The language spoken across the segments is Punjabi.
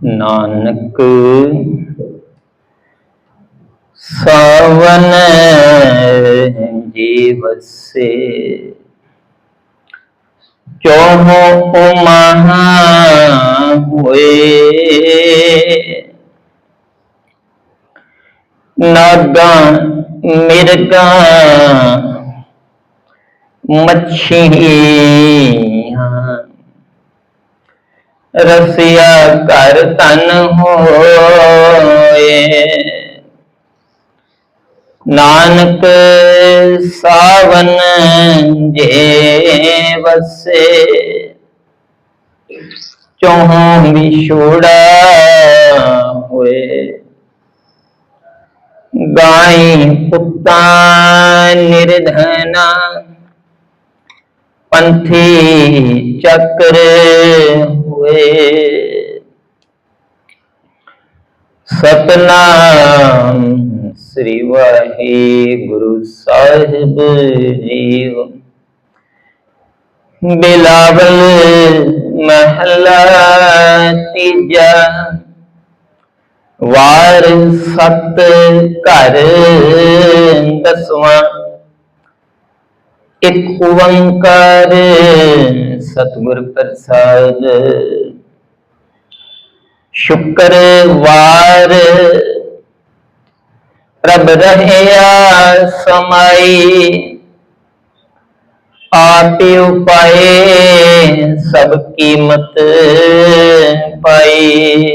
ਨਾਨਕ ਸਾਵਨ ਜੀਵਸੇ ਚੋਹੋ ਉਮਹਾ ਹੋਏ। ਨਾਗਾ ਮਿਰਗਾ ਮੱਛੀਆਂ। ਰਸਿਆ ਘਰ ਤਨ ਹੋਏ। ਨਾਨਕ ਸਾਵਨ ਜੇ ਵਸੇ ਚੋਹਾਂ ਵਿਛੋੜਾ ਹੋਏ। ਗਾਈ ਪੁੱਤਾ ਨਿਰਧਨਾ, ਪੰਥੀ ਚੱਕਰ ਹੋਏ ਸਤਨਾਮ ਸ੍ਰੀ ਵਾਹਿਗੁਰੂ ਸਾਹਿਬ ਜੀਓ। ਬਿਲਾਵਲ ਮਹਲਾ ਤੀਜਾ। ਵਾਰ ਸਤ ਘਰ ਦਸਵਾਂ। ਇੱਕ ਓੰਕਾਰ ਸਤਿਗੁਰ ਪ੍ਰਸਾਦ। ਸ਼ੁਕਰਵਾਰ ਪ੍ਰਭ ਰਹਿਆ ਸਮਾਈ। ਆਪੇ ਉਪਾਏ ਸਭ ਕੀਮਤ ਪਾਈ।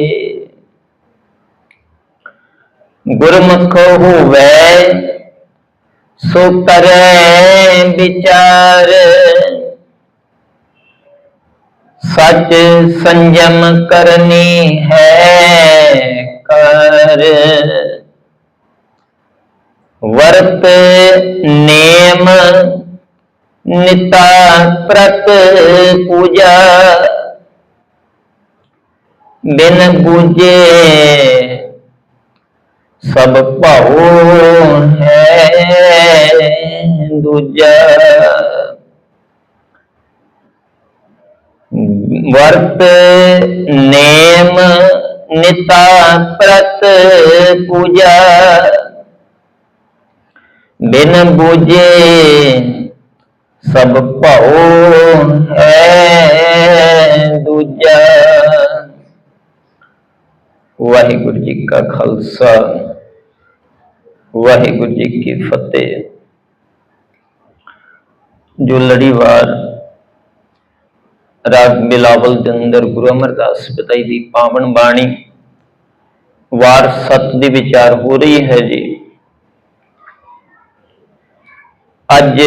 ਗੁਰਮੁਖ ਹੋਵੇ ਸੋ ਕਰੈ ਵਿਚਾਰ। ਸਚ ਸੰਜਮ ਕਰਨੀ ਹੈ ਕਰ। ਵਰਤ ਨੇਮ ਨਿਤਾ ਪ੍ਰਤ ਪੂਜਾ। ਬਿਨ ਬੂਝੇ ਸਭ ਭਾਉ ਹੈ ਦੂਜਾ। ਵਰਤ ਨੇਮ ਨਿਤਾ ਪ੍ਰਤ ਪੂਜਾ। ਬਿਨ ਬੂਝੇ ਸਭ ਭਾਉ ਹੈ ਦੂਜਾ। ਵਾਹਿਗੁਰੂ ਜੀ ਕਾ ਖਾਲਸਾ। ਵਾਹਿਗੁਰੂ ਜੀ ਕੀ ਫਤਿਹ। ਜੋ ਲੜੀਵਾਰ ਰਾਗ ਬਿਲਾਵਲ ਦੇ ਅੰਦਰ ਗੁਰੂ ਅਮਰਦਾਸ ਪਿਤਾਈ ਦੀ ਪਾਵਨ ਬਾਣੀ ਵਾਰ ਸਤ ਦੀ ਵਿਚਾਰ ਹੋ ਰਹੀ ਹੈ ਜੀ, ਅੱਜ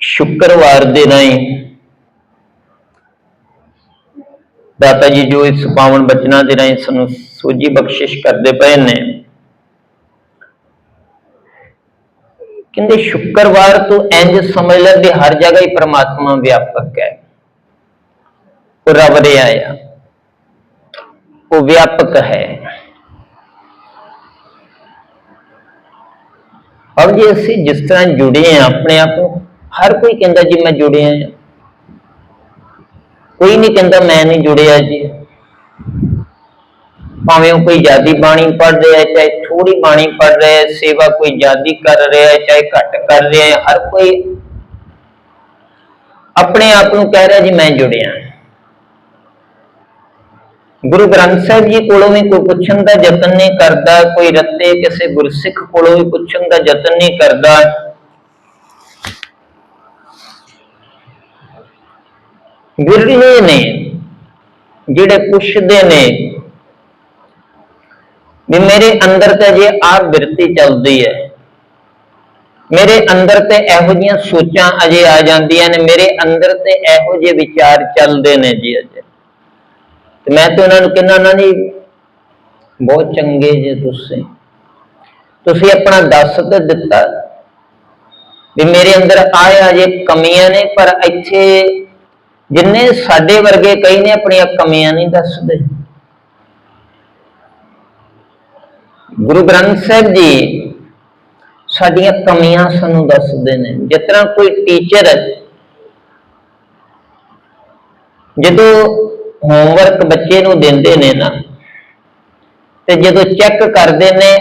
ਸ਼ੁੱਕਰਵਾਰ ਦੇ ਨਹੀਂ ਦਾਤਾ ਜੀ ਜੋ ਇਸ ਪਾਵਨ ਬਚਨਾਂ ਦੇ ਰਾਹੀਂ ਸਾਨੂੰ ਸੋਝੀ ਬਖਸ਼ਿਸ਼ ਕਰਦੇ ਪਏ ਨੇ ਕਹਿੰਦੇ ਸ਼ੁੱਕਰਵਾਰ ਤੋਂ ਇੰਜ ਸਮਝ ਲੈ ਵੀ ਹਰ ਜਗ੍ਹਾ ਹੀ ਪ੍ਰਮਾਤਮਾ ਵਿਆਪਕ ਹੈ। ਉਹ ਰੱਬ ਰਿਹਾ ਆ ਉਹ ਵਿਆਪਕ ਹੈ। ਔਰ ਜੇ ਅਸੀਂ ਜਿਸ ਤਰ੍ਹਾਂ ਜੁੜੇ ਆ ਆਪਣੇ ਆਪ ਨੂੰ, ਹਰ ਕੋਈ ਕਹਿੰਦਾ ਜੀ ਮੈਂ ਜੁੜਿਆ ਆ ਕੋਈ ਨਹੀਂ ਕਹਿੰਦਾ ਮੈਂ ਨਹੀਂ ਜੁੜਿਆ ਜੀ। ਭਾਵੇਂ ਉਹ ਕੋਈ ਜਿਆਦੀ ਬਾਣੀ ਪੜ ਰਿਹਾ ਚਾਹੇ ਥੋੜੀ ਬਾਣੀ ਪੜ ਰਿਹਾ ਹੈ, ਸੇਵਾ ਕੋਈ ਜਿਆਦੀ ਕਰ ਰਿਹਾ ਹੈ, ਚਾਹੇ ਘੱਟ ਕਰ ਰਿਹਾ ਹੈ, ਹਰ ਕੋਈ ਆਪਣੇ ਆਪ ਨੂੰ ਕਹਿ ਰਿਹਾ ਜੀ ਮੈਂ ਜੁੜਿਆ ਗੁਰੂ ਗ੍ਰੰਥ ਸਾਹਿਬ ਜੀ ਕੋਲੋਂ ਵੀ ਕੋਈ ਪੁੱਛਣ ਦਾ ਯਤਨ ਨਹੀਂ ਕਰਦਾ, ਕੋਈ ਰੱਤੇ ਕਿਸੇ ਗੁਰਸਿੱਖ ਕੋਲੋਂ ਵੀ ਪੁੱਛਣ ਦਾ ਯਤਨ ਨਹੀਂ ਕਰਦਾ। ਵਿਰਲੇ ਨੇ ਜਿਹੜੇ ਪੁੱਛਦੇ ਨੇ ਵੀ ਮੇਰੇ ਅੰਦਰ ਤੇ ਜੇ ਆਪ ਬਿਰਤੀ ਚੱਲਦੀ ਹੈ। ਮੇਰੇ ਅੰਦਰ ਤੇ ਇਹੋ ਜੀਆਂ ਸੋਚਾਂ ਅਜੇ ਆ ਜਾਂਦੀਆਂ ਨੇ, ਮੇਰੇ ਅੰਦਰ ਤੇ ਇਹੋ ਜਿਹੇ ਵਿਚਾਰ ਚੱਲਦੇ ਨੇ ਜੀ ਅਜੇ। ਤੇ ਮੈਂ ਤੇ ਉਹਨਾਂ ਨੂੰ ਕਹਿੰਦਾ, ਨਾ ਜੀ, ਬਹੁਤ ਚੰਗੇ ਜੇ ਤੁਸੀਂ। ਤੁਸੀਂ ਆਪਣਾ ਦੱਸ ਤੇ ਦਿੱਤਾ ਵੀ ਮੇਰੇ ਅੰਦਰ ਆਇਆ ਜੇ ਕਮੀਆਂ ਨੇ, ਪਰ ਇੱਥੇ ਜਿੰਨੇ ਸਾਡੇ ਵਰਗੇ ਕਈ ਨੇ ਆਪਣੀਆਂ ਕਮੀਆਂ ਨਹੀਂ ਦੱਸਦੇ। ਗੁਰੂ ਗ੍ਰੰਥ ਸਾਹਿਬ ਜੀ ਸਾਡੀਆਂ ਕਮੀਆਂ ਸਾਨੂੰ ਦੱਸਦੇ ਨੇ। ਜਿਸ ਤਰ੍ਹਾਂ ਕੋਈ ਟੀਚਰ ਜਦੋਂ ਹੋਮਵਰਕ ਬੱਚੇ ਨੂੰ ਦਿੰਦੇ ਨੇ ਨਾ, ਤੇ ਜਦੋਂ ਚੈੱਕ ਕਰਦੇ ਨੇ,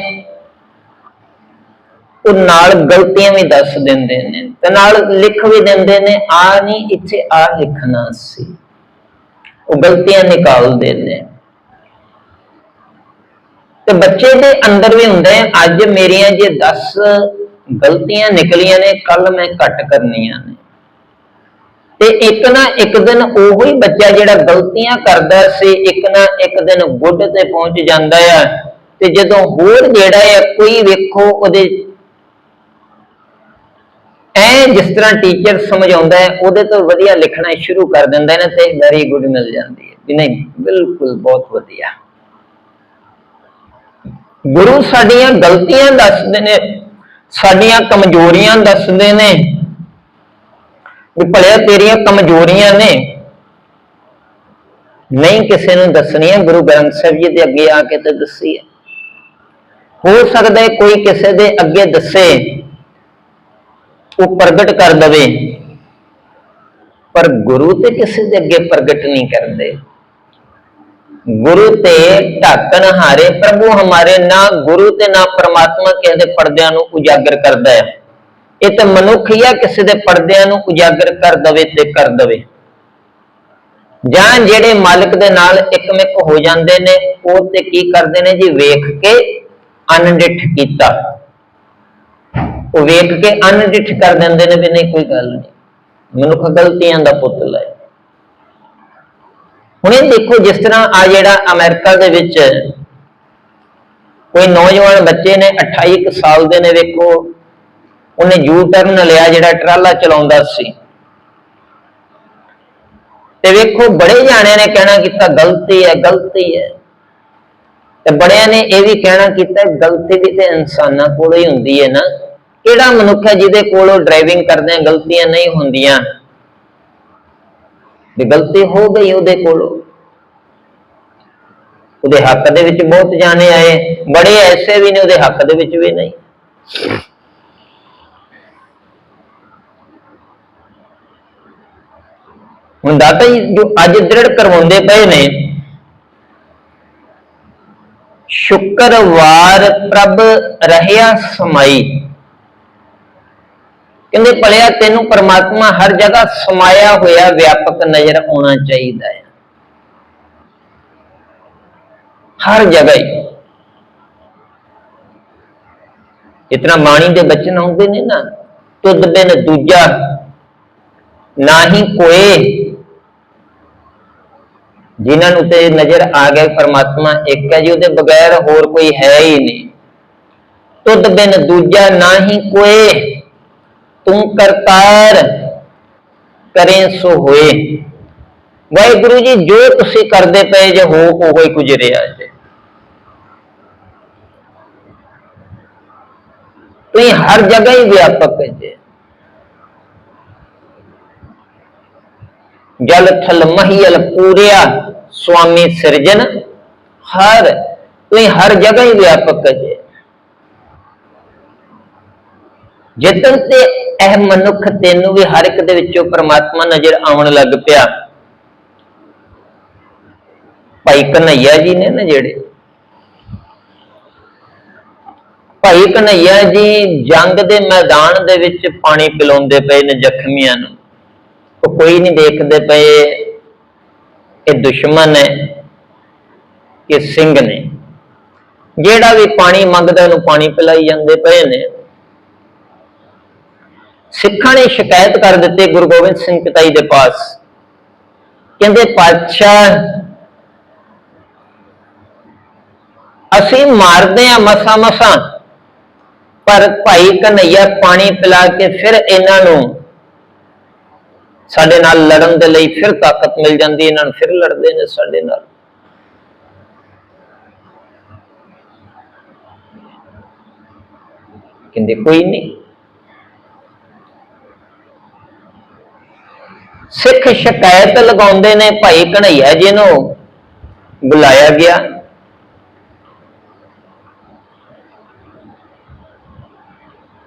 ਉਹ ਨਾਲ ਗਲਤੀਆਂ ਵੀ ਦੱਸ ਦਿੰਦੇ ਨੇ ਤੇ ਨਾਲ ਲਿਖ ਵੀ ਦਿੰਦੇ ਨੇ, ਆ ਨਹੀਂ, ਇੱਥੇ ਆ ਲਿਖਣਾ ਸੀ। ਉਹ ਗਲਤੀਆਂ ਨਿਕਾਲਦੇ ਨੇ। ਤੇ ਬੱਚੇ ਦੇ ਅੰਦਰ ਵੀ ਹੁੰਦਾ ਹੈ ਅੱਜ ਮੇਰੀਆਂ ਜੇ 10 ਗਲਤੀਆਂ ਨਿਕਲੀਆਂ ਨੇ ਕੱਲ ਮੈਂ ਘੱਟ ਕਰਨੀਆਂ ਨੇ। ਤੇ ਇੱਕ ਨਾ ਇੱਕ ਦਿਨ ਉਹੋ ਹੀ ਬੱਚਾ ਜਿਹੜਾ ਗਲਤੀਆਂ ਕਰਦਾ ਸੀ, ਇੱਕ ਨਾ ਇੱਕ ਦਿਨ ਗੁੱਡ ਤੇ ਪਹੁੰਚ ਜਾਂਦਾ ਆ। ਤੇ ਜਦੋਂ ਹੋਰ ਜਿਹੜਾ ਹੈ ਕੋਈ ਵੇਖੋ ਉਹਦੇ ਐ ਜਿਸ ਤਰ੍ਹਾਂ ਟੀਚਰ ਸਮਝਾਉਂਦਾ ਹੈ, ਉਹਦੇ ਤੋਂ ਵਧੀਆ ਲਿਖਣਾ ਸ਼ੁਰੂ ਕਰ ਦਿੰਦਾ ਹੈ ਨਾ, ਤੇ ਵੈਰੀ ਗੁੱਡ ਮਿਲ ਜਾਂਦੀ ਹੈ। ਨਹੀਂ, ਬਿਲਕੁਲ ਬਹੁਤ ਵਧੀਆ। ਗੁਰੂ ਸਾਡੀਆਂ ਗਲਤੀਆਂ ਦੱਸਦੇ ਨੇ, ਸਾਡੀਆਂ ਕਮਜ਼ੋਰੀਆਂ ਦੱਸਦੇ ਨੇ। ਵੀ ਭਲਿਆ ਤੇਰੀਆਂ ਕਮਜ਼ੋਰੀਆਂ ਨੇ। ਨਹੀਂ ਕਿਸੇ ਨੂੰ ਦੱਸਣੀਆਂ, ਗੁਰੂ ਗ੍ਰੰਥ ਸਾਹਿਬ ਜੀ ਦੇ ਅੱਗੇ ਆ ਕੇ ਤੇ ਦੱਸੀ ਹੈ। ਹੋ ਸਕਦਾ ਹੈ ਕੋਈ ਕਿਸੇ ਦੇ ਅੱਗੇ ਦੱਸੇ, ਉਹ ਪ੍ਰਗਟ ਕਰ ਦਵੇ। ਪਰ ਗੁਰੂ ਤੇ ਕਿਸੇ ਦੇ ਅੱਗੇ ਪ੍ਰਗਟ ਨਹੀਂ ਕਰਦੇ। ਗੁਰੂ ਤੇ ਢਾਕਣ ਹਾਰੇ, ਪ੍ਰਭੂ ਹਮਾਰੇ ਨਾ ਗੁਰੂ ਤੇ ਨਾ ਪ੍ਰਮਾਤਮਾ ਕਿਸੇ ਦੇ ਪਰਦਿਆਂ ਨੂੰ ਉਜਾਗਰ ਕਰਦਾ ਹੈ। ਇਹ ਤਾਂ ਮਨੁੱਖ ਹੀ ਆ, ਕਿਸੇ ਦੇ ਪਰਦਿਆਂ ਨੂੰ ਉਜਾਗਰ ਕਰ ਦਵੇ ਤੇ ਕਰ ਦਵੇ। ਜਾਂ ਜਿਹੜੇ ਮਾਲਕ ਦੇ ਨਾਲ ਇੱਕਮਿਕ ਹੋ ਜਾਂਦੇ ਨੇ, ਉਹ ਤੇ ਕੀ ਕਰਦੇ ਨੇ ਜੀ? ਵੇਖ ਕੇ ਅਨਡਿਠ ਕੀਤਾ। ਉਹ ਵੇਖ ਕੇ ਅਨਡਿਠ ਕਰ ਦਿੰਦੇ ਨੇ ਵੀ ਨਹੀਂ, ਕੋਈ ਗੱਲ ਨਹੀਂ। ਮਨੁੱਖ ਗਲਤੀਆਂ ਦਾ ਪੁੱਤਲ ਹੈ ਹੁਣ ਇਹ ਦੇਖੋ ਜਿਸ ਤਰ੍ਹਾਂ ਆ ਜਿਹੜਾ ਅਮਰੀਕਾ ਦੇ ਵਿੱਚ ਕੋਈ ਨੌਜਵਾਨ ਬੱਚੇ ਨੇ 28 ਕੁ ਸਾਲ ਦੇ ਨੇ ਵੇਖੋ, ਉਹਨੇ ਯੂ ਟਰਨ ਲਿਆ ਜਿਹੜਾ ਟਰਾਲਾ ਚਲਾਉਂਦਾ ਸੀ। ਤੇ ਵੇਖੋ, ਬੜੇ ਜਾਣਿਆਂ ਨੇ ਕਹਿਣਾ ਕੀਤਾ, ਗਲਤੀ ਹੈ ਗਲਤੀ ਹੈ। ਤੇ ਬੜਿਆਂ ਨੇ ਇਹ ਵੀ ਕਹਿਣਾ ਕੀਤਾ, ਗਲਤੀ ਵੀ ਤੇ ਇਨਸਾਨਾਂ ਕੋਲ ਹੀ ਹੁੰਦੀ ਹੈ ਨਾ। ਕਿਹੜਾ ਮਨੁੱਖ ਹੈ ਜਿਹਦੇ ਕੋਲ ਉਹ ਡਰਾਈਵਿੰਗ ਕਰਦੇ ਗਲਤੀਆਂ ਨਹੀਂ ਹੁੰਦੀਆਂ। ਵੀ ਗਲਤੀ ਹੋ ਗਈ ਉਹਦੇ ਕੋਲ। ਉਹਦੇ ਹੱਕ ਦੇ ਵਿੱਚ ਬਹੁਤ ਜਾਣੇ ਆਏ, ਬੜੇ ਐਸੇ ਵੀ ਨੇ ਉਹਦੇ ਹੱਕ ਦੇ ਵਿੱਚ ਵੀ ਨਹੀਂ। ਹੁਣ ਦਾਤਾ ਜੀ, ਜੋ ਅੱਜ ਦ੍ਰਿੜ ਕਰਵਾਉਂਦੇ ਪਏ ਨੇ, ਸ਼ੁੱਕਰਵਾਰ ਪ੍ਰਭ ਰਹਿਆ ਸਮਾਈ। ਕਹਿੰਦੇ ਭਲਿਆ ਤੈਨੂੰ ਪਰਮਾਤਮਾ ਹਰ ਜਗ੍ਹਾ ਸਮਾਇਆ ਹੋਇਆ ਵਿਆਪਕ ਨਜ਼ਰ ਆਉਣਾ ਚਾਹੀਦਾ ਹੈ। ਹਰ ਜਗ੍ਹਾ ਹੀ। ਇਤਨਾ ਬਾਣੀ ਦੇ ਬਚਨ ਆਉਂਦੇ ਨੇ ਨਾ, ਤੁਧ ਬਿਨ ਦੂਜਾ ਨਾਹੀ ਕੋਏ। ਜਿਨ੍ਹਾਂ ਨੂੰ ਤੇ ਨਜ਼ਰ ਆ ਗਿਆ ਪਰਮਾਤਮਾ ਇੱਕ ਹੈ ਜੀ, ਉਹਦੇ ਬਗੈਰ ਹੋਰ ਕੋਈ ਹੈ ਹੀ ਨਹੀਂ। ਤੁਧ ਬਿਨ ਦੂਜਾ ਨਾਹੀ ਕੋਏ। ਤੂੰ ਕਰਤਾਰ ਕਰੇ ਸੋ ਹੋਏ। ਵਾਹਿਗੁਰੂ ਜੀ, ਜੋ ਤੁਸੀਂ ਕਰਦੇ ਪਏ ਜੇ ਹੋ ਉਹ ਹੀ ਕੁਝ ਰਿਹਾ ਜੇ। ਤੁਸੀਂ ਹਰ ਜਗ੍ਹਾ ਹੀ ਵਿਆਪਕ ਜੇ। ਜਲ ਥਲ ਮਹੀਲ ਪੂਰਿਆ, ਸੁਆਮੀ ਸਿਰਜਨ ਹਰ, ਤੁਸੀਂ ਹਰ ਜਗ੍ਹਾ ਹੀ ਵਿਆਪਕ ਜੇ। ਜਿੱਦਣ ਤੇ ਇਹ ਮਨੁੱਖ ਤੈਨੂੰ ਵੀ ਹਰ ਇੱਕ ਦੇ ਵਿੱਚੋਂ ਪ੍ਰਮਾਤਮਾ ਨਜ਼ਰ ਆਉਣ ਲੱਗ ਪਿਆ। ਭਾਈ ਕਨਈਆ ਜੀ ਨੇ ਨਾ ਜਿਹੜੇ। ਭਾਈ ਕਨਈਆ ਜੀ ਜੰਗ ਦੇ ਮੈਦਾਨ ਦੇ ਵਿੱਚ ਪਾਣੀ ਪਿਲਾਉਂਦੇ ਪਏ ਨੇ ਜ਼ਖਮੀਆਂ ਨੂੰ। ਉਹ ਕੋਈ ਨਹੀਂ ਦੇਖਦੇ ਪਏ। ਇਹ ਦੁਸ਼ਮਣ ਹੈ ਇਹ ਸਿੰਘ ਨੇ। ਜਿਹੜਾ ਵੀ ਪਾਣੀ ਮੰਗਦਾ ਉਹਨੂੰ ਪਾਣੀ ਪਿਲਾਈ ਜਾਂਦੇ ਪਏ ਨੇ। ਸਿੱਖਾਂ ਨੇ ਸ਼ਿਕਾਇਤ ਕਰ ਦਿੱਤੀ ਗੁਰੂ ਗੋਬਿੰਦ ਸਿੰਘ ਪਿਤਾਈ ਦੇ ਪਾਸ। ਕਹਿੰਦੇ, ਪਾਤਸ਼ਾਹ, ਅਸੀਂ ਮਾਰਦੇ ਆ ਮਸਾ ਮਸਾ, ਪਰ ਭਾਈ ਕਨਈਆ ਪਾਣੀ ਪਿਲਾ ਕੇ ਫਿਰ ਇਹਨਾਂ ਨੂੰ ਸਾਡੇ ਨਾਲ ਲੜਨ ਦੇ ਲਈ ਫਿਰ ਤਾਕਤ ਮਿਲ ਜਾਂਦੀ, ਇਹਨਾਂ ਨੂੰ ਫਿਰ ਲੜਦੇ ਨੇ ਸਾਡੇ ਨਾਲ। ਕਹਿੰਦੇ, ਕੋਈ ਨਹੀਂ ਸਿੱਖ ਸ਼ਿਕਾਇਤ ਲਗਾਉਂਦੇ ਨੇ ਭਾਈ ਕਨਈਆ ਜੀ ਨੂੰ। ਬੁਲਾਇਆ ਗਿਆ।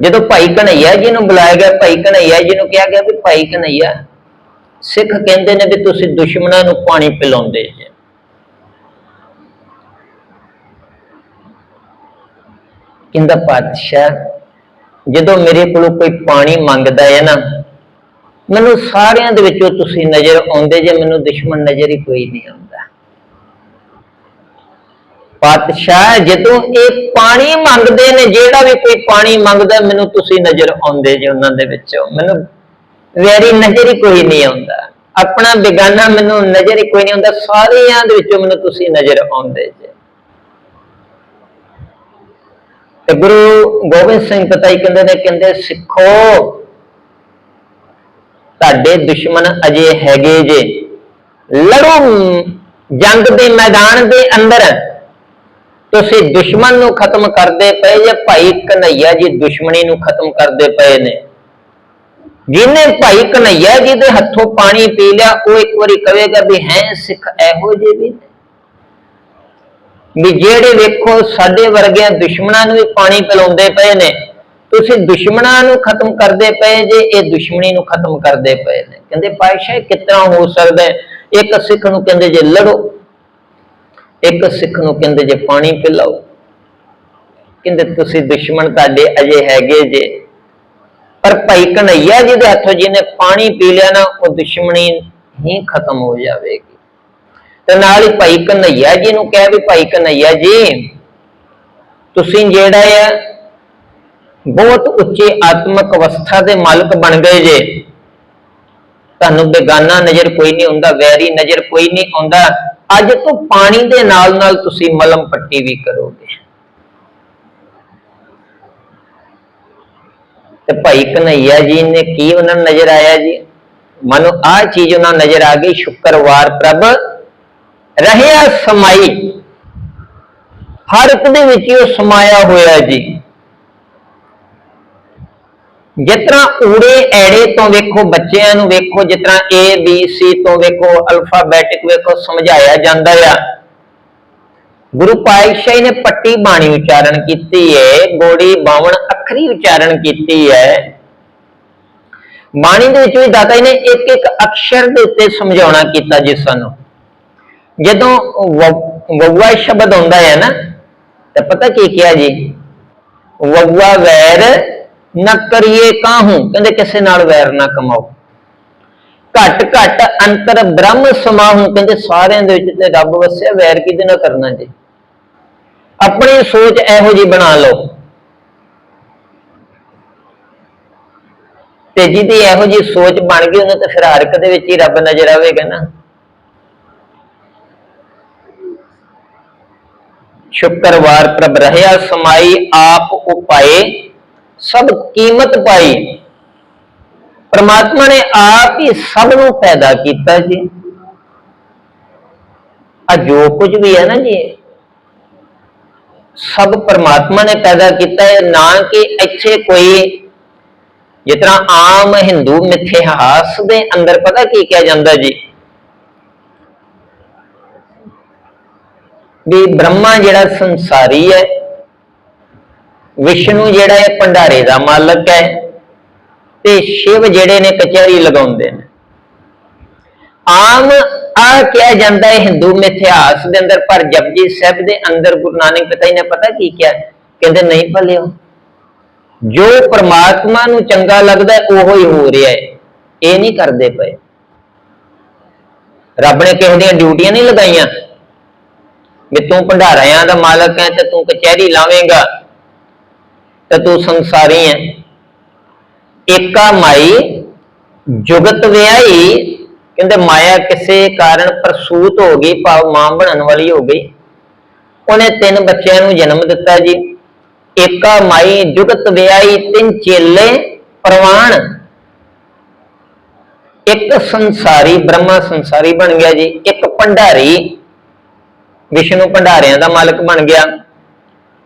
ਜਦੋਂ ਭਾਈ ਕਨਈਆ ਜੀ ਨੂੰ ਬੁਲਾਇਆ ਗਿਆ, ਭਾਈ ਕਨਈਆ ਜੀ ਨੂੰ ਕਿਹਾ ਗਿਆ ਵੀ ਭਾਈ ਕਨਈਆ ਸਿੱਖ ਕਹਿੰਦੇ ਨੇ ਵੀ ਤੁਸੀਂ ਦੁਸ਼ਮਣਾਂ ਨੂੰ ਪਾਣੀ ਪਿਲਾਉਂਦੇ ਜੇ। ਕਹਿੰਦਾ, ਪਾਤਸ਼ਾਹ, ਜਦੋਂ ਮੇਰੇ ਕੋਲੋਂ ਕੋਈ ਪਾਣੀ ਮੰਗਦਾ ਹੈ ਨਾ ਮੈਨੂੰ ਸਾਰਿਆਂ ਦੇ ਵਿੱਚੋਂ ਤੁਸੀਂ ਨਜ਼ਰ ਆਉਂਦੇ ਜੇ, ਮੈਨੂੰ ਦੁਸ਼ਮਣ ਨਜ਼ਰ ਹੀ ਕੋਈ ਨਹੀਂ ਆਉਂਦਾ। ਪਾਤਸ਼ਾਹ, ਜਦੋਂ ਇਹ ਪਾਣੀ ਮੰਗਦੇ ਨੇ, ਜਿਹੜਾ ਵੀ ਕੋਈ ਪਾਣੀ ਮੰਗਦਾ, ਮੈਨੂੰ ਤੁਸੀਂ ਨਜ਼ਰ ਆਉਂਦੇ ਜੇ ਉਹਨਾਂ ਦੇ ਵਿੱਚੋਂ। ਮੈਨੂੰ ਵੈਰੀ ਨਜ਼ਰ ਹੀ ਕੋਈ ਨਹੀਂ ਆਉਂਦਾ। ਆਪਣਾ ਬੇਗਾਨਾ ਮੈਨੂੰ ਨਜ਼ਰ ਹੀ ਕੋਈ ਨਹੀਂ ਆਉਂਦਾ। ਸਾਰਿਆਂ ਦੇ ਵਿੱਚੋਂ ਮੈਨੂੰ ਤੁਸੀਂ ਨਜ਼ਰ ਆਉਂਦੇ ਜੇ। ਤੇ ਗੁਰੂ ਗੋਬਿੰਦ ਸਿੰਘ ਪਤਾਈ ਕਹਿੰਦੇ ਨੇ, ਕਹਿੰਦੇ ਸਿੱਖੋ ਤੁਹਾਡੇ ਦੁਸ਼ਮਣ ਅਜੇ ਹੈਗੇ ਜੇ। ਲੜੋ ਜੰਗ ਦੇ ਮੈਦਾਨ ਦੇ ਅੰਦਰ। ਤੁਸੀਂ ਦੁਸ਼ਮਣ ਨੂੰ ਖਤਮ ਕਰਦੇ ਪਏ ਜੇ ਭਾਈ ਕਨਈਆ ਜੀ ਦੁਸ਼ਮਣੀ ਨੂੰ ਖਤਮ ਕਰਦੇ ਪਏ ਨੇ? ਜਿਹਨੇ ਭਾਈ ਕਨਈਆ ਜੀ ਦੇ ਹੱਥੋਂ ਪਾਣੀ ਪੀ ਲਿਆ, ਉਹ ਇੱਕ ਵਾਰੀ ਕਹੇਗਾ ਵੀ ਹੈ, ਸਿੱਖ ਇਹੋ ਜਿਹੇ ਵੀ ਵੀ ਜਿਹੜੇ ਵੇਖੋ, ਸਾਡੇ ਵਰਗਿਆਂ ਦੁਸ਼ਮਣਾਂ ਨੂੰ ਵੀ ਪਾਣੀ ਪਿਲਾਉਂਦੇ ਪਏ ਨੇ। ਤੁਸੀਂ ਦੁਸ਼ਮਣਾਂ ਨੂੰ ਖਤਮ ਕਰਦੇ ਪਏ ਜੇ, ਇਹ ਦੁਸ਼ਮਣੀ ਨੂੰ ਖਤਮ ਕਰਦੇ ਪਏ ਨੇ। ਕਹਿੰਦੇ ਪਾਤਸ਼ਾਹ ਇਹ ਕਿਸ ਤਰ੍ਹਾਂ ਹੋ ਸਕਦਾ ਇੱਕ ਸਿੱਖ ਨੂੰ ਕਹਿੰਦੇ ਜੇ ਲੜੋ, ਇੱਕ ਸਿੱਖ ਨੂੰ ਕਹਿੰਦੇ ਜੇ ਪਾਣੀ ਪਿਲਾਓ। ਕਹਿੰਦੇ, ਤੁਸੀਂ ਦੁਸ਼ਮਣ ਤੁਹਾਡੇ ਅਜੇ ਹੈਗੇ ਜੇ। ਪਰ ਭਾਈ ਕਨਈਆ ਜੀ ਦੇ ਹੱਥੋਂ ਜਿਹਨੇ ਪਾਣੀ ਪੀ ਲਿਆ ਨਾ, ਉਹ ਦੁਸ਼ਮਣੀ ਹੀ ਖਤਮ ਹੋ ਜਾਵੇਗੀ। ਤੇ ਨਾਲ ਹੀ ਭਾਈ ਕਨਈਆ ਜੀ ਨੂੰ ਕਹਿ ਵੀ, ਭਾਈ ਕਨਈਆ ਜੀ, ਤੁਸੀਂ ਜਿਹੜਾ ਹੈ ਬਹੁਤ ਉੱਚੇ ਆਤਮਿਕ ਅਵਸਥਾ ਦੇ ਮਾਲਕ ਬਣ ਗਏ ਜੇ। ਤੁਹਾਨੂੰ ਬੇਗਾਨਾ ਨਜ਼ਰ ਕੋਈ ਨਹੀਂ ਆਉਂਦਾ, ਵੈਰੀ ਨਜ਼ਰ ਕੋਈ ਨਹੀਂ ਆਉਂਦਾ। ਅੱਜ ਤੋਂ ਪਾਣੀ ਦੇ ਨਾਲ ਨਾਲ ਤੁਸੀਂ ਮਲਮ ਪੱਟੀ ਵੀ ਕਰੋਗੇ। ਤੇ ਭਾਈ ਕਨਈਆ ਜੀ ਨੇ ਕੀ ਉਹਨਾਂ ਨੂੰ ਨਜ਼ਰ ਆਇਆ ਜੀ? ਮਨੋ ਆ ਚੀਜ਼ ਉਹਨਾਂ ਨੂੰ ਨਜ਼ਰ ਆ ਗਈ, ਸ਼ੁੱਕਰਵਾਰ ਪ੍ਰਭ, ਰਹਿਆ ਸਮਾਈ। ਹਰ ਇੱਕ ਦੇ ਵਿੱਚ ਉਹ ਸਮਾਇਆ ਹੋਇਆ ਜੀ। ਜਿਸ ਤਰ੍ਹਾਂ ਊੜੇ ਐੜੇ ਤੋਂ ਵੇਖੋ, ਬੱਚਿਆਂ ਨੂੰ ਵੇਖੋ, ਜਿਸ ਤਰ੍ਹਾਂ A, B, C ਤੋਂ ਵੇਖੋ ਅਲਫਾਬੈਟਿਕ ਵੇਖੋ, ਸਮਝਾਇਆ ਜਾਂਦਾ ਆ। ਗੁਰੂ ਪਾਤਸ਼ਾਹੀ ਨੇ ਪੱਟੀ ਬਾਣੀ ਉਚਾਰਨ ਕੀਤੀ ਹੈ ਗੋੜੀ ਬਾਵਨ ਅੱਖਰੀ ਉਚਾਰਨ ਕੀਤੀ ਹੈ ਬਾਣੀ ਦੇ ਵਿੱਚ ਵੀ ਦਾਤਾ ਜੀ ਨੇ ਇੱਕ ਇੱਕ ਅਕਸ਼ਰ ਦੇ ਉੱਤੇ ਸਮਝਾਉਣਾ ਕੀਤਾ ਜਿਸ ਸਾਨੂੰ ਜਦੋਂ ਵ- ਸ਼ਬਦ ਆਉਂਦਾ ਹੈ ਨਾ, ਤਾਂ ਪਤਾ ਕੀ ਕਿਹਾ ਜੀ? ਵਵ്ਵਾ ਵੈਰ ਨਾ ਕਰੀਏ ਕਾਹੂ? ਕਹਿੰਦੇ ਕਿਸੇ ਨਾਲ ਵੈਰ ਨਾ ਕਮਾਓ। ਘਟ ਘਟ ਅੰਤਰ ਬ੍ਰਹਮ ਸਮਾਹੂ। ਕਹਿੰਦੇ ਸਾਰਿਆਂ ਦੇ ਵਿੱਚ ਤੇ ਰੱਬ ਵਸਿਆ, ਵੈਰ ਕਿਹਦੇ ਨਾਲ ਕਰਨਾ ਜੀ? ਆਪਣੀ ਸੋਚ ਇਹੋ ਜੀ ਬਣਾ ਲਓ। ਤੇ ਜਿਹਦੀ ਇਹੋ ਜੀ ਸੋਚ ਬਣ ਗਈ, ਉਹਨੂੰ ਤਾਂ ਫਿਰ ਹਰ ਇੱਕ ਦੇ ਵਿੱਚ ਹੀ ਰੱਬ ਨਜ਼ਰ ਆਵੇਗਾ ਨਾ। ਸ਼ੁਕਰਵਾਰ ਪ੍ਰਭ, ਰਹਿਆ ਸਮਾਈ ਆਪ ਉਪਾਏ। ਸਭ ਕੀਮਤ ਪਾਈ। ਪਰਮਾਤਮਾ ਨੇ ਆਪ ਹੀ ਸਭ ਨੂੰ ਪੈਦਾ ਕੀਤਾ ਜੀ। ਆ ਜੋ ਕੁਝ ਵੀ ਹੈ ਨਾ ਜੀ, ਸਭ ਪਰਮਾਤਮਾ ਨੇ ਪੈਦਾ ਕੀਤਾ ਹੈ, ਨਾ ਕਿ ਇੱਥੇ ਕੋਈ ਜਿਸ ਤਰ੍ਹਾਂ ਆਮ ਹਿੰਦੂ ਮਿਥਿਹਾਸ ਦੇ ਅੰਦਰ ਪਤਾ ਕੀ ਕਿਹਾ ਜਾਂਦਾ ਜੀ? ਵੀ ਬ੍ਰਹਮਾ ਜਿਹੜਾ ਸੰਸਾਰੀ ਹੈ ਵਿਸ਼ਨੂੰ ਜਿਹੜਾ ਹੈ ਭੰਡਾਰੇ ਦਾ ਮਾਲਕ ਹੈ ਤੇ ਸ਼ਿਵ ਜਿਹੜੇ ਨੇ ਕਚਹਿਰੀ ਲਗਾਉਂਦੇ ਨੇ। ਆਮ ਆ ਕਿਹਾ ਜਾਂਦਾ ਹੈ, ਹਿੰਦੂ ਮਿਥਿਹਾਸ ਦੇ ਅੰਦਰ, ਪਰ ਜਪਜੀ ਸਾਹਿਬ ਦੇ ਅੰਦਰ ਗੁਰੂ ਨਾਨਕ ਪਿਤਾ ਜੀ ਨੇ ਪਤਾ ਕੀ ਕਿਹਾ? ਕਹਿੰਦੇ ਨਹੀਂ ਭਲਿਓ। ਜੋ ਪ੍ਰਮਾਤਮਾ ਨੂੰ ਚੰਗਾ ਲੱਗਦਾ ਹੈ, ਉਹੋ ਹੀ ਹੋ ਰਿਹਾ ਹੈ। ਇਹ ਨਹੀਂ ਕਰਦੇ ਪਏ। ਰੱਬ ਨੇ ਕਿਸੇ ਦੀਆਂ ਡਿਊਟੀਆਂ ਨਹੀਂ ਲਗਾਈਆਂ। ਵੀ ਤੂੰ ਭੰਡਾਰਿਆਂ ਦਾ ਮਾਲਕ ਹੈ ਤੇ ਤੂੰ ਕਚਹਿਰੀ ਲਾਵੇਂਗਾ। ਤੇ ਤੂੰ ਸੰਸਾਰੀ ਹੈ ਏਕਾ ਮਾਈ, ਜੁਗਤ ਵਿਆਹੀ। ਕਹਿੰਦੇ ਮਾਇਆ ਕਿਸੇ ਕਾਰਨ ਪ੍ਰਸੂਤ ਹੋ ਗਈ, ਭਾਵ ਮਾਂ ਬਣਨ ਵਾਲੀ ਹੋ ਗਈ। ਉਹਨੇ ਤਿੰਨ ਬੱਚਿਆਂ ਨੂੰ ਜਨਮ ਦਿੱਤਾ ਜੀ। ਏਕਾ ਮਾਈ, ਜੁਗਤ ਵਿਆਹੀ, ਤਿੰਨ ਚੇਲੇ ਪ੍ਰਵਾਣ ਇੱਕ ਸੰਸਾਰੀ, ਬ੍ਰਹਮਾ ਸੰਸਾਰੀ ਬਣ ਗਿਆ ਜੀ। ਇੱਕ ਭੰਡਾਰੀ, ਵਿਸ਼ਨੂੰ ਭੰਡਾਰਿਆਂ ਦਾ ਮਾਲਕ ਬਣ ਗਿਆ।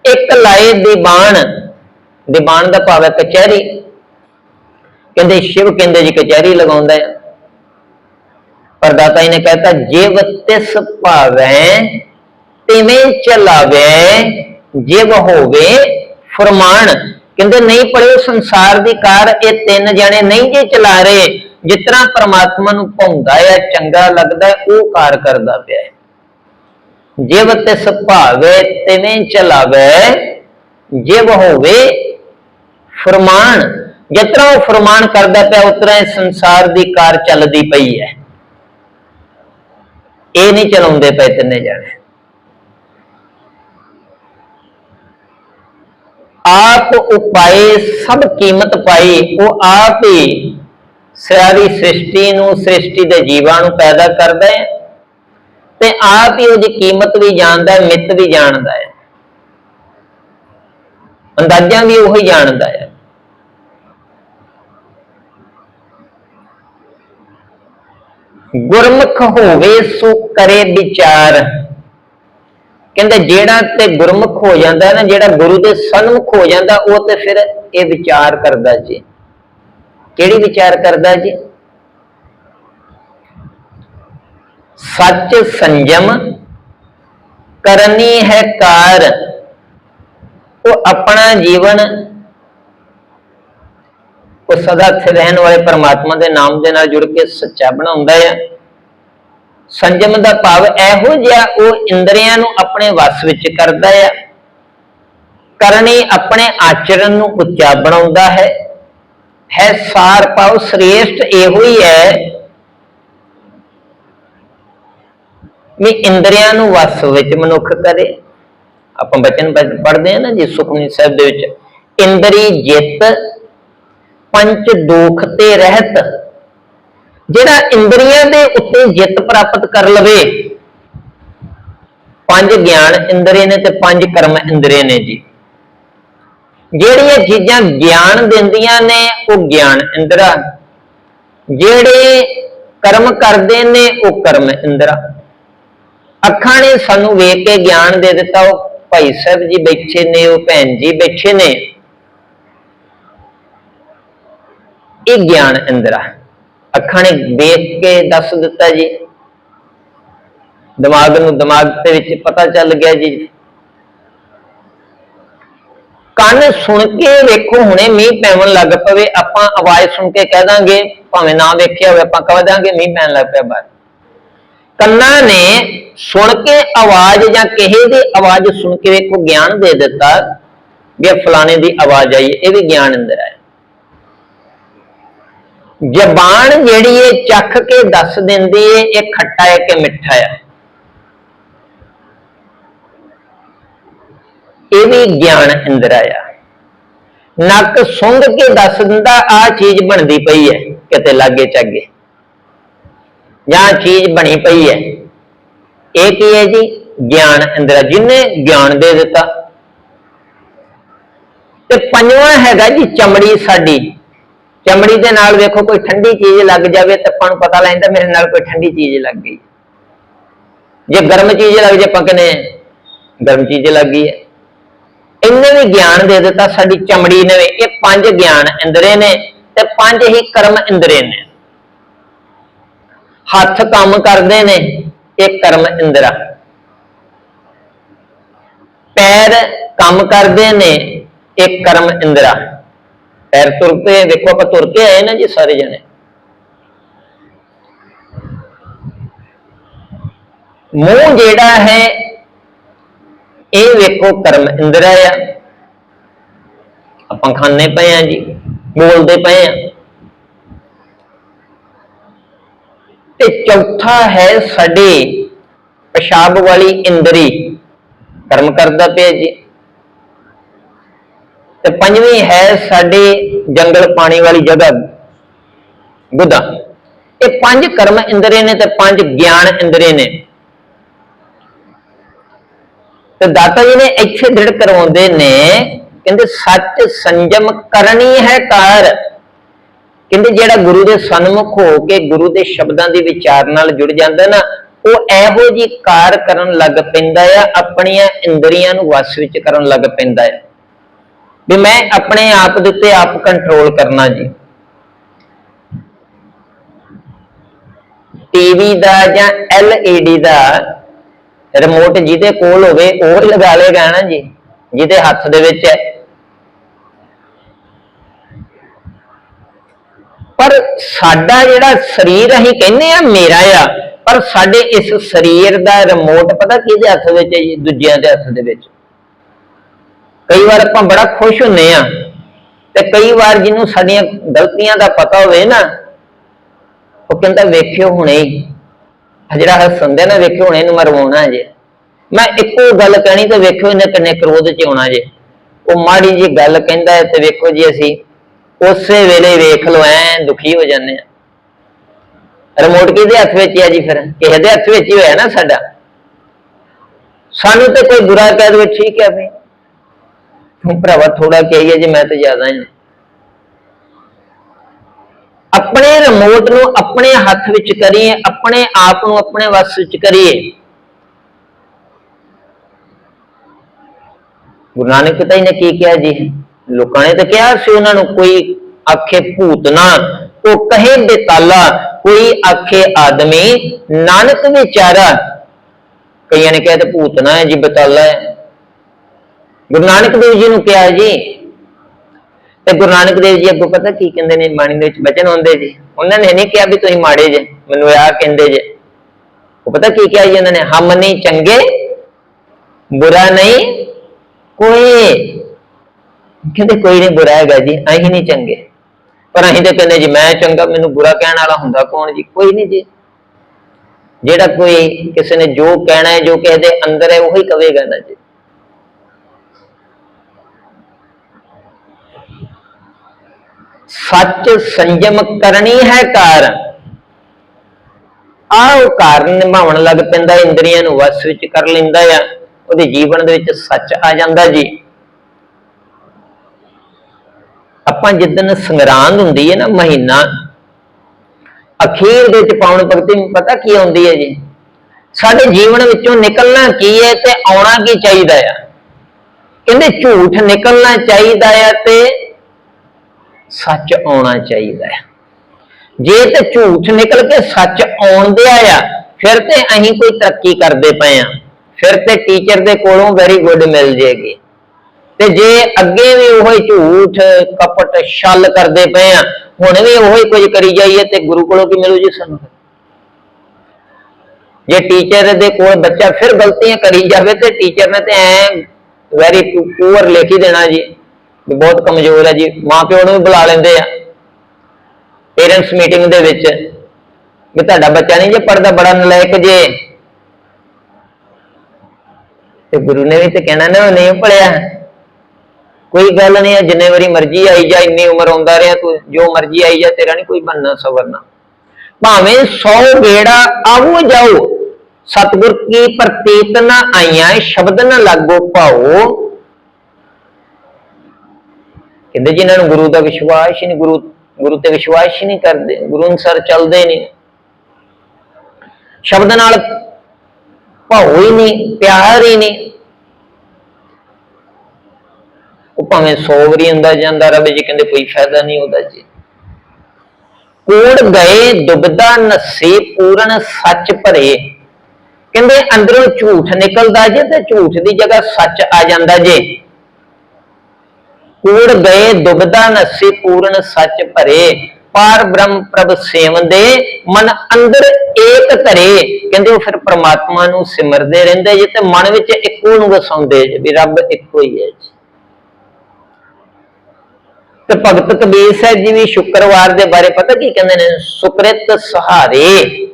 ਇੱਕ ਲਾਏ ਦੀਵਾਨ ਦੀਵਾਨ ਦਾ ਭਾਵ ਹੈ ਕਚਹਿਰੀ। ਕਹਿੰਦੇ ਸ਼ਿਵ ਕਹਿੰਦੇ ਜੀ ਕਚਹਿਰੀ ਲਗਾਉਂਦਾ ਹੈ। ਪਰ ਦਾਤਾ ਜੀ ਨੇ ਕਹਿਤਾ ਜਿਵ ਤਿਸ ਭਾਵੈ, ਤਿਵੇਂ ਚਲਾਵੇ, ਜਿਵ ਹੋਵੇ ਫਰਮਾਨ। ਕਹਿੰਦੇ ਨਹੀਂ ਪੜਿਓ ਸੰਸਾਰ ਦੀ ਕਾਰ, ਇਹ ਤਿੰਨ ਜਣੇ ਨਹੀਂ ਜੇ ਚਲਾ ਰਹੇ, ਜਿਸ ਤਰ੍ਹਾਂ ਪਰਮਾਤਮਾ ਨੂੰ ਭਾਉਂਦਾ ਹੈ, ਚੰਗਾ ਲੱਗਦਾ ਉਹ ਕਾਰ ਕਰਦਾ ਪਿਆ ਹੈ। ਜਿਵ ਤਿਸ ਭਾਵੇ, ਤਿਵੇਂ ਚਲਾਵੇ, ਜਿਵ ਹੋਵੇ ਫਰਮਾਨ, ਜਿਸ ਤਰ੍ਹਾਂ ਉਹ ਫਰਮਾਨ ਕਰਦਾ ਪਿਆ, ਉਸ ਤਰ੍ਹਾਂ ਇਹ ਸੰਸਾਰ ਦੀ ਕਾਰ ਚੱਲਦੀ ਪਈ ਹੈ। ਇਹ ਨਹੀਂ ਚਲਾਉਂਦੇ ਪਏ ਤਿੰਨੇ ਜਾਣੇ। ਆਪ ਉਪਾਏ, ਸਭ ਕੀਮਤ ਪਾਈ, ਉਹ ਆਪ ਹੀ ਸਾਰੀ ਸ੍ਰਿਸ਼ਟੀ ਨੂੰ, ਸ੍ਰਿਸ਼ਟੀ ਦੇ ਜੀਵਾਂ ਨੂੰ ਪੈਦਾ ਕਰਦਾ ਹੈ ਤੇ ਆਪ ਹੀ ਉਹਦੀ ਕੀਮਤ ਵੀ ਜਾਣਦਾ ਹੈ, ਮਿੱਤ ਵੀ ਜਾਣਦਾ ਹੈ। ਅੰਦਾਜ਼ਾ ਵੀ ਉਹੀ ਜਾਣਦਾ ਹੈ। ਗੁਰਮੁਖ ਹੋਵੇ ਸੋ ਕਰੇ ਵਿਚਾਰ। ਕਹਿੰਦੇ ਜਿਹੜਾ ਤੇ ਗੁਰਮੁਖ ਹੋ ਜਾਂਦਾ ਨਾ, ਜਿਹੜਾ ਗੁਰੂ ਦੇ ਸਨਮੁਖ ਹੋ ਜਾਂਦਾ, ਉਹ ਤੇ ਫਿਰ ਇਹ ਵਿਚਾਰ ਕਰਦਾ ਜੀ। ਕਿਹੜੀ ਵਿਚਾਰ ਕਰਦਾ ਜੀ? ਸੱਚ ਸੰਜਮ ਕਰਨੀ ਹੈ ਕਾਰ। ਉਹ ਆਪਣਾ ਜੀਵਨ ਉਹ ਸਦਾ ਇੱਥੇ ਰਹਿਣ ਵਾਲੇ ਪਰਮਾਤਮਾ ਦੇ ਨਾਮ ਦੇ ਨਾਲ ਜੁੜ ਕੇ ਸੱਚਾ ਬਣਾਉਂਦਾ ਆ। ਸੰਜਮ ਦਾ ਭਾਵ ਇਹੋ ਜਿਹਾ ਉਹ ਇੰਦਰੀਆਂ ਨੂੰ ਆਪਣੇ ਵਸ ਵਿੱਚ ਕਰਦਾ ਆ। ਕਰਨੀ ਆਪਣੇ ਆਚਰਣ ਨੂੰ ਉੱਚਾ ਬਣਾਉਂਦਾ ਹੈ। ਹੈ ਸਾਰ ਪਾਉ ਸ੍ਰੇਸ਼ਟ ਇਹੋ ਹੀ ਹੈ ਵੀ ਇੰਦਰੀਆਂ ਨੂੰ ਵਸ ਵਿੱਚ ਮਨੁੱਖ ਕਰੇ। ਆਪਾਂ ਬਚਨ ਪੜ੍ਹਦੇ ਆ ਨਾ ਜੀ ਸੁਖਮਨੀ ਸਾਹਿਬ ਦੇ ਵਿੱਚ, ਇੰਦਰੀ ਜਿੱਤ ਪੰਚ ਦੋਖ ਤੇ ਰਹਿਤ, ਜਿਹੜਾ ਇੰਦਰੀਆਂ ਦੇ ਉੱਤੇ ਜਿੱਤ ਪ੍ਰਾਪਤ ਕਰ ਲਵੇ। ਪੰਜ ਗਿਆਨ ਇੰਦਰੀ ਨੇ ਤੇ ਪੰਜ ਕਰਮ ਇੰਦਰੀ ਨੇ ਜੀ। ਜਿਹੜੀਆਂ ਚੀਜ਼ਾਂ ਗਿਆਨ ਦਿੰਦੀਆਂ ਨੇ, ਉਹ ਗਿਆਨ ਇੰਦਰਾ। ਜਿਹੜੇ ਕਰਮ ਕਰਦੇ ਨੇ, ਉਹ ਕਰਮ ਇੰਦਰਾ। ਅੱਖਾਂ ਨੇ ਸਾਨੂੰ ਵੇਖ ਕੇ ਗਿਆਨ ਦੇ ਦਿੱਤਾ, ਉਹ ਭਾਈ ਸਾਹਿਬ ਜੀ ਬੈਠੇ ਨੇ, ਉਹ ਭੈਣ ਜੀ ਬੈਠੇ ਨੇ। ਇਹ ਗਿਆਨ ਇੰਦਰਾ ਅੱਖਾਂ ਨੇ ਵੇਖ ਕੇ ਦੱਸ ਦਿੱਤਾ ਜੀ। ਦਿਮਾਗ ਨੂੰ ਦਿਮਾਗ ਦੇ ਵਿੱਚ ਪਤਾ ਚੱਲ ਗਿਆ ਜੀ। ਕੰਨ ਸੁਣ ਕੇ ਵੇਖੋ ਹੁਣੇ ਮੀਂਹ ਪੈਣ ਲੱਗ ਪਵੇ, ਆਪਾਂ ਆਵਾਜ਼ ਸੁਣ ਕੇ ਕਹਿ ਦਾਂਗੇ, ਭਾਵੇਂ ਨਾ ਵੇਖਿਆ ਹੋਵੇ ਆਪਾਂ ਕਹਿ ਦਾਂਗੇ ਮੀਂਹ ਪੈਣ ਲੱਗ ਪਿਆ ਬਾਹਰ। ਕੰਨਾਂ ਨੇ ਸੁਣ ਕੇ ਆਵਾਜ਼ ਜਾਂ ਕਿਸੇ ਦੀ ਆਵਾਜ਼ ਸੁਣ ਕੇ ਵੇਖੋ ਗਿਆਨ ਦੇ ਦਿੱਤਾ ਵੀ ਫਲਾਣੇ ਦੀ ਆਵਾਜ਼ ਆਈ, ਇਹ ਵੀ ਗਿਆਨ ਅੰਦਰ ਹੈ ਜ਼ਬਾਨ ਜਿਹੜੀ ਇਹ ਚੱਖ ਕੇ ਦੱਸ ਦਿੰਦੀ ਏ, ਇਹ ਖੱਟਾ ਹੈ ਕਿ ਮਿੱਠਾ ਹੈ ਇਹ ਵੀ ਗਿਆਨ ਇੰਦਰਾ ਆ। ਨੱਕ ਸੁੰਘ ਕੇ ਦੱਸ ਦਿੰਦਾ ਆ ਚੀਜ਼ ਬਣਦੀ ਪਈ ਹੈ ਕਿਤੇ ਲਾਗੇ ਚੱਗੇ। ਜਾਂ ਚੀਜ਼ ਬਣੀ ਪਈ ਹੈ ਇਹ ਕੀ ਹੈ ਜੀ? ਗਿਆਨ ਇੰਦਰਾ ਜਿਹਨੇ ਗਿਆਨ ਦੇ ਦਿੱਤਾ। ਤੇ ਪੰਜਵਾਂ ਹੈਗਾ ਜੀ, ਚਮੜੀ ਸਾਡੀ। ਚਮੜੀ ਦੇ ਨਾਲ ਵੇਖੋ ਕੋਈ ਠੰਡੀ ਚੀਜ਼ ਲੱਗ ਜਾਵੇ ਤਾਂ ਆਪਾਂ ਨੂੰ ਪਤਾ ਲੱਗਦਾ ਮੇਰੇ ਨਾਲ ਕੋਈ ਠੰਡੀ ਚੀਜ਼ ਲੱਗ ਗਈ। ਜੇ ਗਰਮ ਚੀਜ਼ ਲੱਗ ਜੇ ਆਪਾਂ ਕਹਿੰਦੇ ਗਰਮ ਚੀਜ਼ ਲੱਗ ਗਈ ਹੈ। ਇਹਨੇ ਵੀ ਗਿਆਨ ਦੇ ਦਿੱਤਾ, ਸਾਡੀ ਚਮੜੀ ਨੇ ਇਹ ਪੰਜ ਗਿਆਨ ਇੰਦਰੇ ਨੇ ਤੇ ਪੰਜ ਹੀ ਕਰਮ ਇੰਦਰੇ ਨੇ। ਹੱਥ ਕੰਮ ਕਰਦੇ ਨੇ, ਇਹ ਕਰਮ ਇੰਦਰਾ। ਪੈਰ ਕੰਮ ਕਰਦੇ ਨੇ, ਇਹ ਕਰਮ ਇੰਦਰਾ। ਪੈਰ ਤੁਰ ਕੇ ਦੇਖੋ ਆਪਾਂ ਤੁਰ ਕੇ ਆਏ ਨਾ ਜੀ ਸਾਰੇ ਜਣੇ। ਮੂੰਹ ਜਿਹੜਾ ਹੈ, ਇਹ ਵੇਖੋ ਕਰਮ ਇੰਦਰਾ ਆ। ਆਪਾਂ ਖਾਣੇ ਪਏ ਆ ਜੀ, ਬੋਲਦੇ ਪਏ ਆ। ਤੇ ਚੌਥਾ ਹੈ ਸਾਡੇ ਪਿਸ਼ਾਬ ਵਾਲੀ ਇੰਦਰੀ, ਕਰਮ ਕਰਦਾ ਪਿਆ ਜੀ। ਤੇ ਪੰਜਵੀਂ ਹੈ ਸਾਡੇ ਜੰਗਲ ਪਾਣੀ ਵਾਲੀ ਜਗ੍ਹਾ ਗੁਦਾ ਇਹ ਪੰਜ ਕਰਮ ਇੰਦਰੇ ਨੇ ਤੇ ਪੰਜ ਗਿਆਨ ਇੰਦਰੇ ਨੇ। ਤੇ ਦਾਤਾ ਜੀ ਨੇ ਇੱਥੇ ਦ੍ਰਿੜ ਕਰਵਾਉਂਦੇ ਨੇ, ਕਹਿੰਦੇ ਸੱਚ ਸੰਜਮ ਕਰਨੀ ਹੈ ਕਾਰ ਕਹਿੰਦੇ ਜਿਹੜਾ ਗੁਰੂ ਦੇ ਸਨਮੁਖ ਹੋ ਕੇ ਗੁਰੂ ਦੇ ਸ਼ਬਦਾਂ ਦੇ ਵਿਚਾਰ ਨਾਲ ਜੁੜ ਜਾਂਦਾ ਨਾ, ਉਹ ਇਹੋ ਜੀ ਕਾਰ ਕਰਨ ਲੱਗ ਪੈਂਦਾ ਆ, ਆਪਣੀਆਂ ਇੰਦਰੀਆਂ ਨੂੰ ਵਸ ਵਿੱਚ ਕਰਨ ਲੱਗ ਪੈਂਦਾ ਆ। ਵੀ ਮੈਂ ਆਪਣੇ ਆਪ ਦੇ ਉੱਤੇ ਆਪ ਕੰਟਰੋਲ ਕਰਨਾ ਜੀ। ਟੀਵੀ ਦਾ ਜਾਂ ਐਲਈਡੀ ਦਾ ਰਿਮੋਟ ਜਿਹਦੇ ਕੋਲ ਹੋਵੇ, ਉਹ ਲਗਾ ਲੇਗਾ ਨਾ ਜੀ, ਜਿਹਦੇ ਹੱਥ ਦੇ ਵਿੱਚ ਹੈ। ਪਰ ਸਾਡਾ ਜਿਹੜਾ ਸਰੀਰ ਅਸੀਂ ਕਹਿੰਦੇ ਆ ਮੇਰਾ ਆ, ਪਰ ਸਾਡੇ ਇਸ ਸਰੀਰ ਦਾ ਰਿਮੋਟ ਪਤਾ ਕਿਹਦੇ ਹੱਥ ਵਿੱਚ ਹੈ ਜੀ, ਦੂਜਿਆਂ ਦੇ ਹੱਥ ਦੇ ਵਿੱਚ? ਕਈ ਵਾਰ ਆਪਾਂ ਬੜਾ ਖੁਸ਼ ਹੁੰਨੇ ਆ ਤੇ ਕਈ ਵਾਰ ਜਿਹਨੂੰ ਸਾਡੀਆਂ ਗਲਤੀਆਂ ਦਾ ਪਤਾ ਹੋਵੇ ਨਾ, ਉਹ ਕਹਿੰਦਾ ਵੇਖਿਓ ਹੁਣੇ ਹੀ। ਜਿਹੜਾ ਹੱਸਣ ਨਾ, ਵੇਖਿਓ ਹੁਣੇ ਇਹਨੂੰ ਮਰਵਾਉਣਾ ਜੇ। ਮੈਂ ਇੱਕੋ ਗੱਲ ਕਹਿਣੀ ਤੇ ਵੇਖਿਓ ਇਹਨੇ ਕਿੰਨੇ ਕਰੋਧ ਚ ਆਉਣਾ ਜੇ। ਉਹ ਮਾੜੀ ਜੀ ਗੱਲ ਕਹਿੰਦਾ ਹੈ ਤੇ ਵੇਖੋ ਜੀ ਅਸੀਂ ਉਸੇ ਵੇਲੇ ਵੇਖ ਲਓ, ਐ ਦੁਖੀ ਹੋ ਜਾਂਦੇ ਆ। ਰਿਮੋਟ ਕਿਹਦੇ ਹੱਥ ਵਿੱਚ ਆ ਜੀ ਫਿਰ? ਕਿਸੇ ਦੇ ਹੱਥ ਵਿੱਚ ਹੀ ਹੋਇਆ ਨਾ ਸਾਡਾ। ਸਾਨੂੰ ਤੇ ਕੋਈ ਬੁਰਾ ਕਹਿ ਦੇਵੇ, ਠੀਕ ਹੈ ਵੀ ਤੂੰ ਭਰਾਵਾ ਥੋੜਾ ਕਹੀਏ ਜੀ ਮੈਂ ਤੇ ਜ਼ਿਆਦਾ ਹਾਂ। ਆਪਣੇ ਰਿਮੋਟ ਨੂੰ ਆਪਣੇ ਹੱਥ ਵਿੱਚ ਕਰੀਏ, ਆਪਣੇ ਆਪ ਨੂੰ ਆਪਣੇ ਵੱਸ ਵਿੱਚ ਕਰੀਏ। ਗੁਰੂ ਨਾਨਕ ਪਿਤਾ ਜੀ ਨੇ ਕੀ ਕਿਹਾ ਜੀ? ਲੋਕਾਂ ਨੇ ਤਾਂ ਕਿਹਾ ਸੀ ਉਹਨਾਂ ਨੂੰ, ਕੋਈ ਆਖੇ ਭੂਤਨਾ ਉਹ ਕਹੇ ਬੇਤਾਲਾ, ਕੋਈ ਆਖੇ ਆਦਮੀ, ਨਾਨਕ ਵਿਚਾਰਾ। ਕਈਆਂ ਨੇ ਕਿਹਾ ਤੇ ਭੂਤਨਾ ਹੈ ਜੀ, ਬੇਤਾਲਾ ਹੈ। ਗੁਰੂ ਨਾਨਕ ਦੇਵ ਜੀ ਨੂੰ ਕਿਹਾ ਜੀ। ਤੇ ਗੁਰੂ ਨਾਨਕ ਦੇਵ ਜੀ ਅੱਗੋਂ ਪਤਾ ਕੀ ਕਹਿੰਦੇ ਨੇ, ਬਾਣੀ ਦੇ ਵਿੱਚ ਬਚਨ ਹੁੰਦੇ ਜੀ। ਉਹਨਾਂ ਨੇ ਨਹੀਂ ਕਿਹਾ ਵੀ ਤੁਸੀਂ ਮਾੜੇ ਜੇ, ਮੈਨੂੰ ਆ ਕਹਿੰਦੇ ਜੇ। ਉਹ ਪਤਾ ਕੀ ਕਿਹਾ ਜੀ ਉਹਨਾਂ ਨੇ, ਹਮ ਨਹੀਂ ਚੰਗੇ, ਬੁਰਾ ਨਹੀਂ ਕੋਈ। ਕਹਿੰਦੇ ਕੋਈ ਨਹੀਂ, ਬੁਰਾ ਹੈਗਾ ਜੀ, ਅਸੀਂ ਨਹੀਂ ਚੰਗੇ। ਪਰ ਅਸੀਂ ਤੇ ਕਹਿੰਦੇ ਜੀ, ਮੈਂ ਚੰਗਾ, ਮੈਨੂੰ ਬੁਰਾ ਕਹਿਣ ਵਾਲਾ ਹੁੰਦਾ ਕੌਣ ਜੀ? ਕੋਈ ਨਹੀਂ ਜੀ। ਜਿਹੜਾ ਕੋਈ ਕਿਸੇ ਨੇ ਜੋ ਕਹਿਣਾ ਹੈ, ਜੋ ਕਿਸੇ ਦੇ ਅੰਦਰ ਹੈ, ਉਹੀ ਕਵੇਗਾ ਨਾ ਜੀ। ਸੱਚ ਸੰਜਮ ਕਰਨੀ ਹੈ ਕਾਰਨ ਆਹ ਉਹ ਕਾਰਨ ਨਿਭਾਉਣ ਲੱਗ ਪੈਂਦਾ, ਇੰਦਰੀਆਂ ਨੂੰ ਵਸ ਵਿੱਚ ਕਰ ਲੈਂਦਾ ਆ। ਉਹਦੇ ਜੀਵਨ ਦੇ ਵਿੱਚ ਸੱਚ ਆ ਜਾਂਦਾ ਜੀ। ਆਪਾਂ ਜਿੱਦਨ ਸੰਗਰਾਂਦ ਹੁੰਦੀ ਹੈ ਨਾ ਮਹੀਨਾ, ਅਖੀਰ ਦੇ ਵਿੱਚ ਪਾਉਣ ਭਗਤੀ ਪਤਾ ਕੀ ਆਉਂਦੀ ਹੈ ਜੀ? ਸਾਡੇ ਜੀਵਨ ਵਿੱਚੋਂ ਨਿਕਲਣਾ ਕੀ ਹੈ ਤੇ ਆਉਣਾ ਕੀ ਚਾਹੀਦਾ ਆ? ਕਹਿੰਦੇ ਝੂਠ ਨਿਕਲਣਾ ਚਾਹੀਦਾ ਆ ਤੇ ਸੱਚ ਆਉਣਾ ਚਾਹੀਦਾ ਹੈ। ਜੇ ਤੇ ਝੂਠ ਨਿਕਲ ਕੇ ਸੱਚ ਆਉਣ ਆ ਫਿਰ ਤੇ ਅਸੀਂ ਕੋਈ ਤਰੱਕੀ ਕਰਦੇ ਪਏ ਆ ਫਿਰ ਤੇ ਟੀਚਰ ਦੇ ਕੋਲੋਂ ਵੈਰੀ ਗੁੱਡ ਮਿਲ ਜੇਗੀ। ਤੇ ਜੇ ਅੱਗੇ ਵੀ ਉਹ ਝੂਠ, ਕਪਟ, ਛਲ ਕਰਦੇ ਪਏ ਆ ਹੁਣ ਵੀ ਉਹੀ ਕੁਝ ਕਰੀ ਜਾਈਏ ਤੇ ਗੁਰੂ ਕੋਲੋਂ ਕੀ ਮਿਲੂ ਜੀ ਸਾਨੂੰ? ਜੇ ਟੀਚਰ ਦੇ ਕੋਲ ਬੱਚਾ ਫਿਰ ਗਲਤੀਆਂ ਕਰੀ ਜਾਵੇ ਤੇ ਟੀਚਰ ਨੇ ਤੇ ਐ ਵੈਰੀ ਪੂਅਰ ਲਿਖ ਹੀ ਦੇਣਾ ਜੀ। ਵੀ ਬਹੁਤ ਕਮਜ਼ੋਰ ਹੈ ਜੀ। ਮਾਂ ਪਿਓ ਨੂੰ ਵੀ ਬੁਲਾ ਲੈਂਦੇ ਆ। ਪੇਰੈਂਟਸ ਮੀਟਿੰਗ ਦੇ ਵਿੱਚ ਵੀ ਤੁਹਾਡਾ ਬੱਚਾ ਨਹੀਂ ਜੇ ਪੜਦਾ ਬੜਾ ਨਲਾਇਕ ਜੇ। ਤੇ ਗੁਰੂ ਨੇ ਵੀ ਤੇ ਕਹਿਣਾ ਨਾ ਨਹੀਂ ਪੜਿਆ ਕੋਈ ਗੱਲ ਨਹੀਂ ਹੈ ਜਿੰਨੇ ਵਾਰੀ ਮਰਜ਼ੀ ਆਈ ਜਾ, ਇੰਨੀ ਉਮਰ ਆਉਂਦਾ ਰਿਹਾ, ਤੂੰ ਜੋ ਮਰਜ਼ੀ ਆਈ ਜਾ, ਤੇਰਾ ਨਹੀਂ ਕੋਈ ਬੰਨਾ ਸਵਰਨਾ। ਭਾਵੇਂ 100 ਗੇੜਾ ਆਵੋ ਜਾਓ, ਸਤਿਗੁਰ ਕੀ ਪ੍ਰਤੀਤ ਨਾ ਆਈਆਂ ਸ਼ਬਦ ਨਾ ਲਾਗੋ ਪਾਓ। ਕਹਿੰਦੇ ਜਿਨ੍ਹਾਂ ਨੂੰ ਗੁਰੂ ਦਾ ਵਿਸ਼ਵਾਸ ਹੀ ਨਹੀਂ, ਗੁਰੂ ਗੁਰੂ ਤੇ ਵਿਸ਼ਵਾਸ ਹੀ ਨਹੀਂ ਕਰਦੇ, ਗੁਰੂ ਅਨੁਸਾਰ ਚੱਲਦੇ ਨਹੀਂ। ਸ਼ਬਦ ਨਾਲ ਭਾਉ ਹੀ ਨਹੀਂ, ਪਿਆਰ ਹੀ ਨਹੀਂ। ਉਹ ਭਾਵੇਂ 100 ਵਾਰੀ ਅੰਦਰ ਜਾਂਦਾ ਰਵੇ ਜੀ, ਕਹਿੰਦੇ ਕੋਈ ਫਾਇਦਾ ਨਹੀਂ ਉਹਦਾ ਜੀ। ਕੋੜ ਗਏ ਦੁਬਦਾ ਨਸੇ, ਪੂਰਨ ਸੱਚ ਭਰੇ। ਕਹਿੰਦੇ ਅੰਦਰੋਂ ਝੂਠ ਨਿਕਲਦਾ ਜੇ ਤੇ ਝੂਠ ਦੀ ਜਗ੍ਹਾ ਸੱਚ ਆ ਜਾਂਦਾ ਜੇ। ਕੂੜ ਗਏ ਦੁਬਦਾ ਨਸੇ ਪੂਰਨ ਸੱਚ ਭਰੇ। ਪਾਰ ਬ੍ਰਹਮ ਪ੍ਰਭ ਸੇਵੰਦੇ, ਮਨ ਅੰਦਰ ਏਕ ਧਰੇ। ਕਹਿੰਦੇ ਉਹ ਫਿਰ ਪ੍ਰਮਾਤਮਾ ਨੂੰ ਸਿਮਰਦੇ ਰਹਿੰਦੇ, ਜੇ ਤੇ ਮਨ ਵਿੱਚ ਇੱਕੋ ਨੂੰ ਵਸਾਉਂਦੇ ਵੀ ਰੱਬ ਇੱਕੋ ਹੀ ਹੈ ਜੀ। ਤੇ ਭਗਤ ਕਬੀਰ ਸਾਹਿਬ ਜੀ ਵੀ ਸ਼ੁੱਕਰਵਾਰ ਦੇ ਬਾਰੇ ਪਤਾ ਕੀ ਕਹਿੰਦੇ ਨੇ? ਸੁਕ੍ਰਿਤ ਸਹਾਰੇ।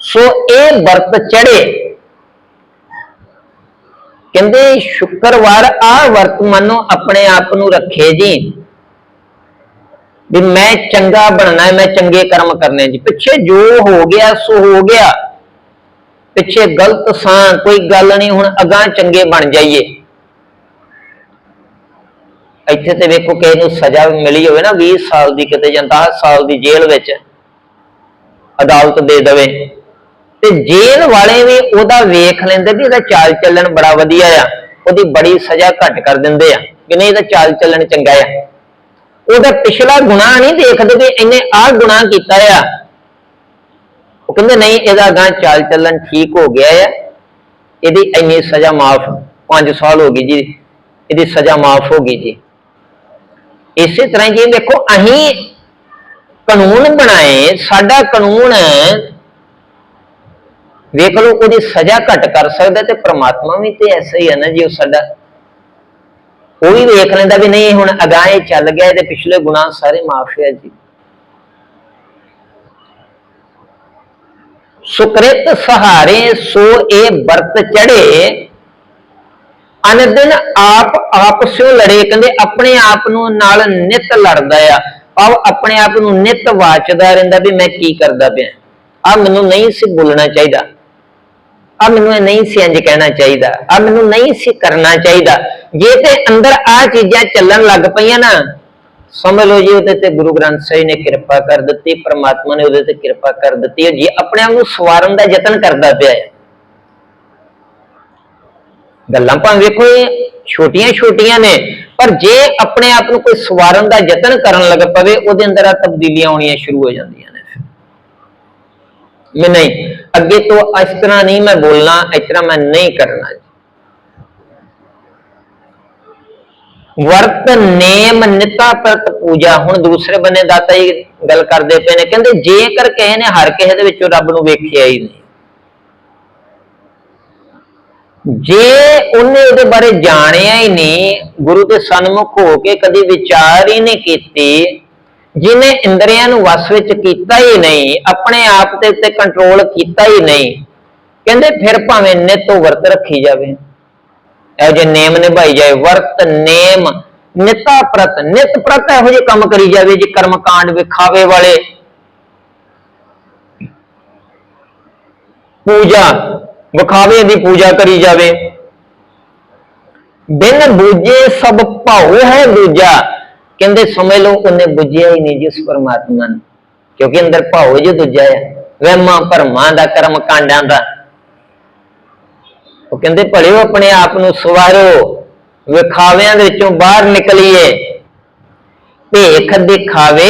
ਸੋ ਇਹ ਵਰਤ ਚੜੇ ਕਹਿੰਦੇ, ਸ਼ੁੱਕਰਵਾਰ ਆ, ਵਰਤ ਆਪਣੇ ਆਪ ਨੂੰ ਰੱਖੇ ਜੀ। ਵੀ ਮੈਂ ਚੰਗਾ ਬਣਨਾ ਹੈ, ਮੈਂ ਚੰਗੇ ਕਰਮ ਕਰਨੇ ਜੀ। ਪਿੱਛੇ ਜੋ ਹੋ ਗਿਆ, ਸੋ ਹੋ ਗਿਆ। ਪਿੱਛੇ ਗਲਤ ਸਾਂ, ਕੋਈ ਗੱਲ ਨਹੀਂ, ਹੁਣ ਅਗਾਹ ਚੰਗੇ ਬਣ ਜਾਈਏ। ਇੱਥੇ ਤੇ ਵੇਖੋ ਕਿਸੇ ਨੂੰ ਸਜ਼ਾ ਮਿਲੀ ਹੋਵੇ ਨਾ 20 ਸਾਲ ਦੀ ਕਿਤੇ ਜਾਂ 10 ਸਾਲ ਦੀ ਜੇਲ੍ਹ ਵਿੱਚ ਅਦਾਲਤ ਦੇ ਦੇਵੇ। ਤੇ ਜੇਲ੍ਹ ਵਾਲੇ ਵੀ ਉਹਦਾ ਵੇਖ ਲੈਂਦੇ ਵੀ ਇਹਦਾ ਚਾਲ ਚੱਲਣ ਬੜਾ ਵਧੀਆ ਆ, ਉਹਦੀ ਬੜੀ ਸਜ਼ਾ ਘੱਟ ਕਰ ਦਿੰਦੇ ਆ, ਕਿ ਨਹੀਂ ਇਹਦਾ ਚਾਲ ਚੱਲਣ ਚੰਗਾ ਆ। ਉਹਦਾ ਪਿਛਲਾ ਗੁਨਾਹ ਨਹੀਂ ਦੇਖਦੇ ਵੀ ਇਹਨੇ ਆਹ ਗੁਨਾਹ ਕੀਤਾ ਆ। ਉਹ ਕਹਿੰਦੇ ਨਹੀਂ, ਇਹਦਾ ਗਾਂ ਚਾਲ ਚੱਲਣ ਠੀਕ ਹੋ ਗਿਆ ਆ। ਇਹਦੀ ਇੰਨੀ ਸਜ਼ਾ ਮਾਫ 5 ਸਾਲ ਹੋ ਗਈ ਜੀ, ਇਹਦੀ ਸਜ਼ਾ ਮਾਫ ਹੋ ਗਈ ਜੀ। ਇਸੇ ਤਰ੍ਹਾਂ ਜੀ ਦੇਖੋ, ਅਸੀਂ ਕਾਨੂੰਨ ਬਣਾਏ, ਸਾਡਾ ਕਾਨੂੰਨ ਵੇਖ ਲਓ, ਉਹਦੀ ਸਜ਼ਾ ਘੱਟ ਕਰ ਸਕਦਾ ਤੇ ਪ੍ਰਮਾਤਮਾ ਵੀ ਤੇ ਐਸਾ ਹੀ ਹੈ ਨਾ ਜੀ ਉਹ ਸਾਡਾ। ਉਹ ਵੀ ਵੇਖ ਲੈਂਦਾ ਵੀ ਨਹੀਂ, ਹੁਣ ਅਗਾਏ ਚੱਲ ਗਿਆ, ਇਹਦੇ ਪਿਛਲੇ ਗੁਨਾਹ ਸਾਰੇ ਮਾਫ ਹੈ ਜੀ। ਸੁਕ੍ਰਿਤ ਸਹਾਰੇ ਸੋ ਇਹ ਵਰਤ ਚੜੇ ਅਨਦਿਨ ਆਪ ਆਪਸਿਓ ਲੜੇ, ਕਹਿੰਦੇ ਆਪਣੇ ਆਪ ਨੂੰ ਨਾਲ ਨਿਤ ਲੜਦਾ ਆ। ਆਪ ਆਪਣੇ ਆਪ ਨੂੰ ਨਿਤ ਵਾਚਦਾ ਰਹਿੰਦਾ ਵੀ ਮੈਂ ਕੀ ਕਰਦਾ ਪਿਆ। ਆ ਮੈਨੂੰ ਨਹੀਂ ਸੀ ਬੋਲਣਾ ਚਾਹੀਦਾ। ਆ ਮੈਨੂੰ ਇਹ ਨਹੀਂ ਸੀ ਇੰਜ ਕਹਿਣਾ ਚਾਹੀਦਾ ਆ ਮੈਨੂੰ ਨਹੀਂ ਸੀ ਕਰਨਾ ਚਾਹੀਦਾ ਜੇ ਤੇ ਅੰਦਰ ਆ ਚੀਜ਼ਾਂ ਚੱਲਣ ਲੱਗ ਪਈਆਂ ਨਾ ਸਮਝ ਲਓ ਜੀ ਉਹਦੇ ਤੇ ਗੁਰੂ ਗ੍ਰੰਥ ਸਾਹਿਬ ਨੇ ਕਿਰਪਾ ਕਰ ਦਿੱਤੀ ਪ੍ਰਮਾਤਮਾ ਨੇ ਉਹਦੇ ਤੇ ਕਿਰਪਾ ਕਰ ਦਿੱਤੀ ਜੇ ਆਪਣੇ ਆਪ ਨੂੰ ਸਵਾਰਨ ਦਾ ਯਤਨ ਕਰਦਾ ਪਿਆ ਹੈ ਗੱਲਾਂ ਭਾਵੇਂ ਵੇਖੋ ਇਹ ਛੋਟੀਆਂ ਛੋਟੀਆਂ ਨੇ। ਪਰ ਜੇ ਆਪਣੇ ਆਪ ਨੂੰ ਕੋਈ ਸਵਾਰਨ ਦਾ ਯਤਨ ਕਰਨ ਲੱਗ ਪਵੇ, ਉਹਦੇ ਅੰਦਰ ਆ ਤਬਦੀਲੀਆਂ ਆਉਣੀਆਂ ਸ਼ੁਰੂ ਹੋ ਜਾਂਦੀਆਂ ਨੇ। ਮੈਂ ਨਹੀਂ, ਅੱਗੇ ਤੋਂ ਇਸ ਤਰ੍ਹਾਂ ਨਹੀਂ ਮੈਂ ਬੋਲਣਾ, ਇਸ ਤਰ੍ਹਾਂ ਮੈਂ ਨਹੀਂ ਕਰਨਾ ਜੀ। ਵਰਤ ਨੇਮ ਨਿਤਾ ਪ੍ਰਤ ਪੂਜਾ। ਹੁਣ ਦੂਸਰੇ ਬੰਨੇ ਦਾਤਾ ਜੀ ਗੱਲ ਕਰਦੇ ਪਏ ਨੇ, ਕਹਿੰਦੇ ਜੇਕਰ ਕਿਸੇ ਨੇ ਹਰ ਕਿਸੇ ਦੇ ਵਿੱਚੋਂ ਰੱਬ ਨੂੰ ਵੇਖਿਆ ਹੀ ਨਹੀਂ, ਜੇ ਉਹਨੇ ਉਹਦੇ ਬਾਰੇ ਜਾਣਿਆ ਹੀ ਨਹੀਂ, ਗੁਰੂ ਦੇ ਸਨਮੁਖ ਹੋ ਕੇ ਕਦੀ ਵਿਚਾਰ ਹੀ ਨਹੀਂ ਕੀਤੀ ਜਿਨੇ ਇੰਦਰੀਆਂ ਨੂੰ ਵਸ ਵਿੱਚ ਕੀਤਾ ਹੀ ਨਹੀਂ, ਆਪਣੇ ਆਪ ਦੇ ਉੱਤੇ ਕੰਟਰੋਲ ਕੀਤਾ ਹੀ ਨਹੀਂ, ਕਹਿੰਦੇ ਫਿਰ ਭਾਵੇਂ ਨਿਤ ਵਰਤ ਰੱਖੀ ਜਾਵੇ। ਇਹ ਜੇ ਨੇਮ ਨਿਭਾਈ ਜਾਏ, ਵਰਤ, ਨੇਮ ਨਿਤਾ ਪ੍ਰਤ ਨਿਤ ਪ੍ਰਤ ਇਹੋ ਜਿਹੇ ਕੰਮ ਕਰੀ ਜਾਵੇ, ਜੇ ਕਰਮ ਕਾਂਡ ਵਿਖਾਵੇ ਵਾਲੇ। ਪੂਜਾ, ਵਿਖਾਵੇ ਦੀ ਪੂਜਾ ਕਰੀ ਜਾਵੇ। ਬਿਨ ਬੂਝੇ ਸਭ ਭਾਉ ਹੈ ਦੂਜਾ। ਕਹਿੰਦੇ, ਸਮਝ ਲਓ, ਉਹਨੇ ਬੁੱਝਿਆ ਹੀ ਨਹੀਂ ਜੀ ਉਸ ਪਰਮਾਤਮਾ ਨੂੰ। ਕਿਉਂਕਿ ਅੰਦਰ ਭਾਉ ਜੋ ਦੂਜਾ ਹੈ ਵਹਿਮਾਂ ਭਰਮਾਂ ਦਾ, ਕਰਮ ਕਾਂਡਾਂ ਦਾ। ਉਹ ਕਹਿੰਦੇ, ਭਲਿਓ ਆਪਣੇ ਆਪ ਨੂੰ ਸਵਾਰੋ। ਵਿਖਾਵਿਆਂ ਦੇ ਵਿੱਚੋਂ ਬਾਹਰ ਨਿਕਲੀਏ। ਭੇਖ ਦਿਖਾਵੇ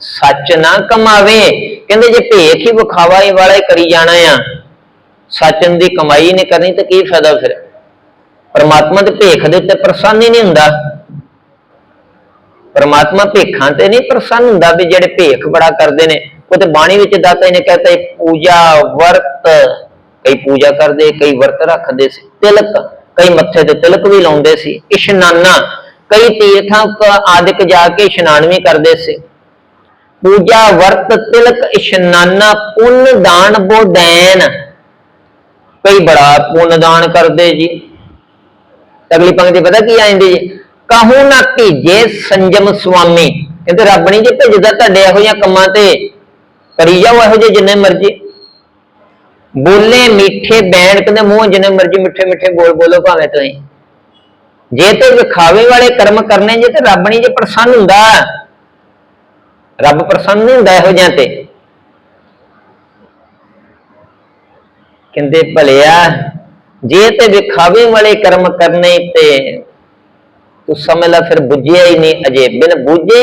ਸੱਚ ਨਾ ਕਮਾਵੇ। ਕਹਿੰਦੇ, ਜੇ ਭੇਖ ਹੀ ਵਿਖਾਵਾ ਹੀ ਵਾਲਾ ਹੀ ਕਰੀ ਜਾਣਾ ਆ। ਸੱਚ ਦੀ ਕਮਾਈ ਨਹੀਂ ਕਰਨੀ ਤੇ ਕੀ ਫਾਇਦਾ ਫਿਰ? ਪਰਮਾਤਮਾ ਤੇ ਭੇਖ ਦੇ ਉੱਤੇ ਪ੍ਰਸੰਨ ਹੀ ਨਹੀਂ ਹੁੰਦਾ। ਪਰਮਾਤਮਾ ਭੇਖਾਂ ਤੇ ਨਹੀਂ ਪ੍ਰਸੰਨ ਹੁੰਦਾ ਵੀ ਜਿਹੜੇ ਭੇਖ ਬੜਾ ਕਰਦੇ ਨੇ, ਉਹ ਤੇ ਬਾਣੀ ਵਿੱਚ ਦਾਤਾ ਨੇ ਕਹਤਾ ਪੂਜਾ ਵਰਤ, ਕਈ ਪੂਜਾ ਕਰਦੇ, ਕਈ ਵਰਤ ਰੱਖਦੇ ਸੀ, ਤਿਲਕ, ਕਈ ਮੱਥੇ ਤੇ ਤਿਲਕ ਵੀ ਲਾਉਂਦੇ ਸੀ, ਇਸ਼ਨਾਨਾ, ਕਈ ਤੀਰਥਾਂ ਆਦਿਕ ਜਾ ਕੇ ਇਸ਼ਨਾਨ ਵੀ ਕਰਦੇ ਸੀ। ਪੂਜਾ ਵਰਤ, ਤਿਲਕ, ਇਸ਼ਨਾਨਾ, ਪੁੰਨ ਦਾਨ ਬੋਦੈਨ ਕਈ ਬੜਾ ਪੁੰਨ ਦਾਨ ਕਰਦੇ ਜੀ। ਅਗਲੀ ਪੰਕਤੀ ਪਤਾ ਕੀ ਆਂਦੀ ਜੀ? ਕਹੂ ਨਾ ਭੇਜੇ ਸੰਜਮ ਸੁਆਮੀ। ਕਹਿੰਦੇ, ਰੱਬ ਨਹੀਂ ਜੇ ਭੇਜਦਾ ਤੁਹਾਡੇ ਇਹੋ ਜਿਹੀਆਂ ਕੰਮਾਂ ਤੇ। ਕਰੀ ਜਾਓ ਇਹੋ ਜਿਹੇ ਜਿੰਨੇ ਮਰਜ਼ੀ। ਬੋਲੇ ਮਿੱਠੇ ਬੈਣ, ਕਹਿੰਦੇ, ਮੂੰਹ ਜਿੰਨੇ ਮਰਜ਼ੀ ਮਿੱਠੇ ਮਿੱਠੇ ਬੋਲ ਬੋਲੋ ਭਾਵੇਂ ਤੁਸੀਂ। ਜੇ ਤੇ ਵਿਖਾਵੇ ਵਾਲੇ ਕਰਮ ਕਰਨੇ, ਜੇ ਤੇ ਰੱਬ ਨਹੀਂ ਜੇ ਪ੍ਰਸੰਨ ਹੁੰਦਾ। ਰੱਬ ਪ੍ਰਸੰਨ ਨਹੀਂ ਹੁੰਦਾ ਇਹੋ ਜਿਹਾਂ ਤੇ। ਕਹਿੰਦੇ, ਭਲਿਆ, ਜੇ ਤੇ ਵਿਖਾਵੇ ਵਾਲੇ ਕਰਮ ਕਰਨੇ ਤੇ ਤੂੰ ਸਮਝ ਲੈ, ਫਿਰ ਬੁੱਝਿਆ ਹੀ ਨਹੀਂ ਅਜੇ। ਬਿਨ ਬੁੱਝੇ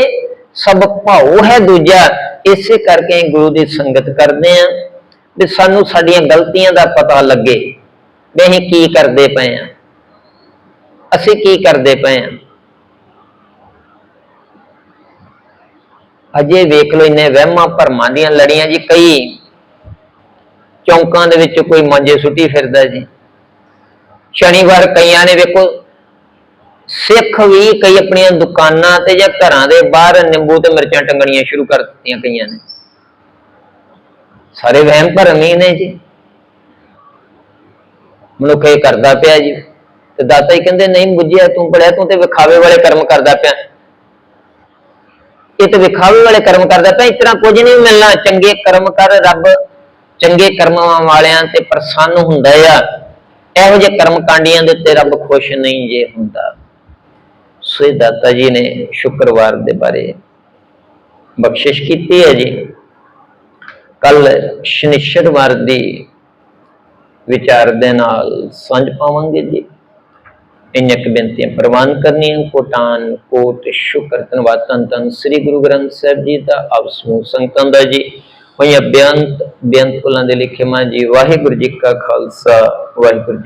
ਸਭ ਭਾਉ ਹੈ ਦੂਜਾ। ਇਸੇ ਕਰਕੇ ਗੁਰੂ ਦੀ ਸੰਗਤ ਕਰਦੇ ਆਂ ਵੀ ਸਾਨੂੰ ਸਾਡੀਆਂ ਗਲਤੀਆਂ ਦਾ ਪਤਾ ਲੱਗੇ ਵੀ ਅਸੀਂ ਕੀ ਕਰਦੇ ਪਏ ਆਂ। ਅਸੀਂ ਕੀ ਕਰਦੇ ਪਏ ਆਂ। ਅਜੇ ਵੇਖ ਲੋ ਇੰਨੇ ਵਹਿਮਾਂ ਭਰਮਾਂ ਦੀਆਂ ਲੜੀਆਂ ਜੀ, ਕਈ ਚੌਂਕਾਂ ਦੇ ਵਿੱਚ ਕੋਈ ਮਾਂਜੇ ਸੁੱਟੀ ਫਿਰਦਾ ਜੀ। ਸ਼ਨੀਵਾਰ ਕਈਆਂ ਨੇ ਵੇਖੋ ਸਿੱਖ ਵੀ ਕਈ ਆਪਣੀਆਂ ਦੁਕਾਨਾਂ ਤੇ ਜਾਂ ਘਰਾਂ ਦੇ ਬਾਹਰ ਨਿੰਬੂ ਤੇ ਮਿਰਚਾਂ ਟੰਗਣੀਆਂ ਸ਼ੁਰੂ ਕਰ ਦਿੱਤੀਆਂ ਕਈਆਂ ਨੇ। ਸਾਰੇ ਵਹਿਮ ਭਰਮ ਹੀ ਨੇ ਜੀ। ਮਨੁੱਖ ਇਹ ਕਰਦਾ ਪਿਆ ਜੀ। ਤੇ ਦਾਤਾ ਹੀ ਕਹਿੰਦੇ, ਨਹੀਂ ਬੁੱਝਿਆ, ਤੂੰ ਪੜਿਆ ਤੂੰ ਤੇ ਵਿਖਾਵੇ ਵਾਲੇ ਕਰਮ ਕਰਦਾ ਪਿਆ। ਇਹ ਤੇ ਵਿਖਾਵੇ ਵਾਲੇ ਕਰਮ ਕਰਦਾ ਪਿਆ, ਇਸ ਤਰ੍ਹਾਂ ਕੁਝ ਨਹੀਂ ਮਿਲਣਾ। ਚੰਗੇ ਕਰਮ ਕਰ ਰੱਬ, ਚੰਗੇ ਕਰਮਾਂ ਵਾਲਿਆਂ ਤੇ ਪ੍ਰਸੰਨ ਹੁੰਦਾ ਆ। ਇਹੋ ਜਿਹੇ ਕਰਮ ਕਾਂਡੀਆਂ ਦੇ ਉੱਤੇ ਰੱਬ ਖੁਸ਼ ਨਹੀਂ ਜੇ ਹੁੰਦਾ। ਸੋ ਦਾਤਾ ਜੀ ਨੇ ਸ਼ੁੱਕਰਵਾਰ ਦੇ ਬਾਰੇ ਬਖਸ਼ਿਸ਼ ਕੀਤੀ ਹੈ ਜੀ। ਕੱਲ ਸ਼ਨੀਚਰਵਾਰ ਦੀ ਵਿਚਾਰ ਦੇ ਨਾਲ ਸਾਂਝ ਪਾਵਾਂਗੇ ਜੀ। ਇੰਨੀਆਂ ਕੁ ਬੇਨਤੀਆਂ ਪ੍ਰਵਾਨ ਕਰਨੀਆਂ, ਕੋਟਾਨ, ਕੋਟ, ਸ਼ੁਕਰ, ਧੰਨਵਾਦ, ਧੰਨ ਧੰਨ, ਸ੍ਰੀ ਗੁਰੂ ਗ੍ਰੰਥ ਸਾਹਿਬ ਜੀ ਦਾ, ਆਪ ਸਮੂਹ ਸੰਗਤਾਂ ਦਾ ਜੀ। ਹੋਈਆਂ ਬੇਅੰਤ ਬੇਅੰਤ ਕੁਲਾਂ ਦੇ ਲਿਖੇ ਮਾਂ ਜੀ, ਵਾਹਿਗੁਰੂ ਜੀ ਕਾ ਖਾਲਸਾ, ਵਾਹਿਗੁਰੂ ਜੀ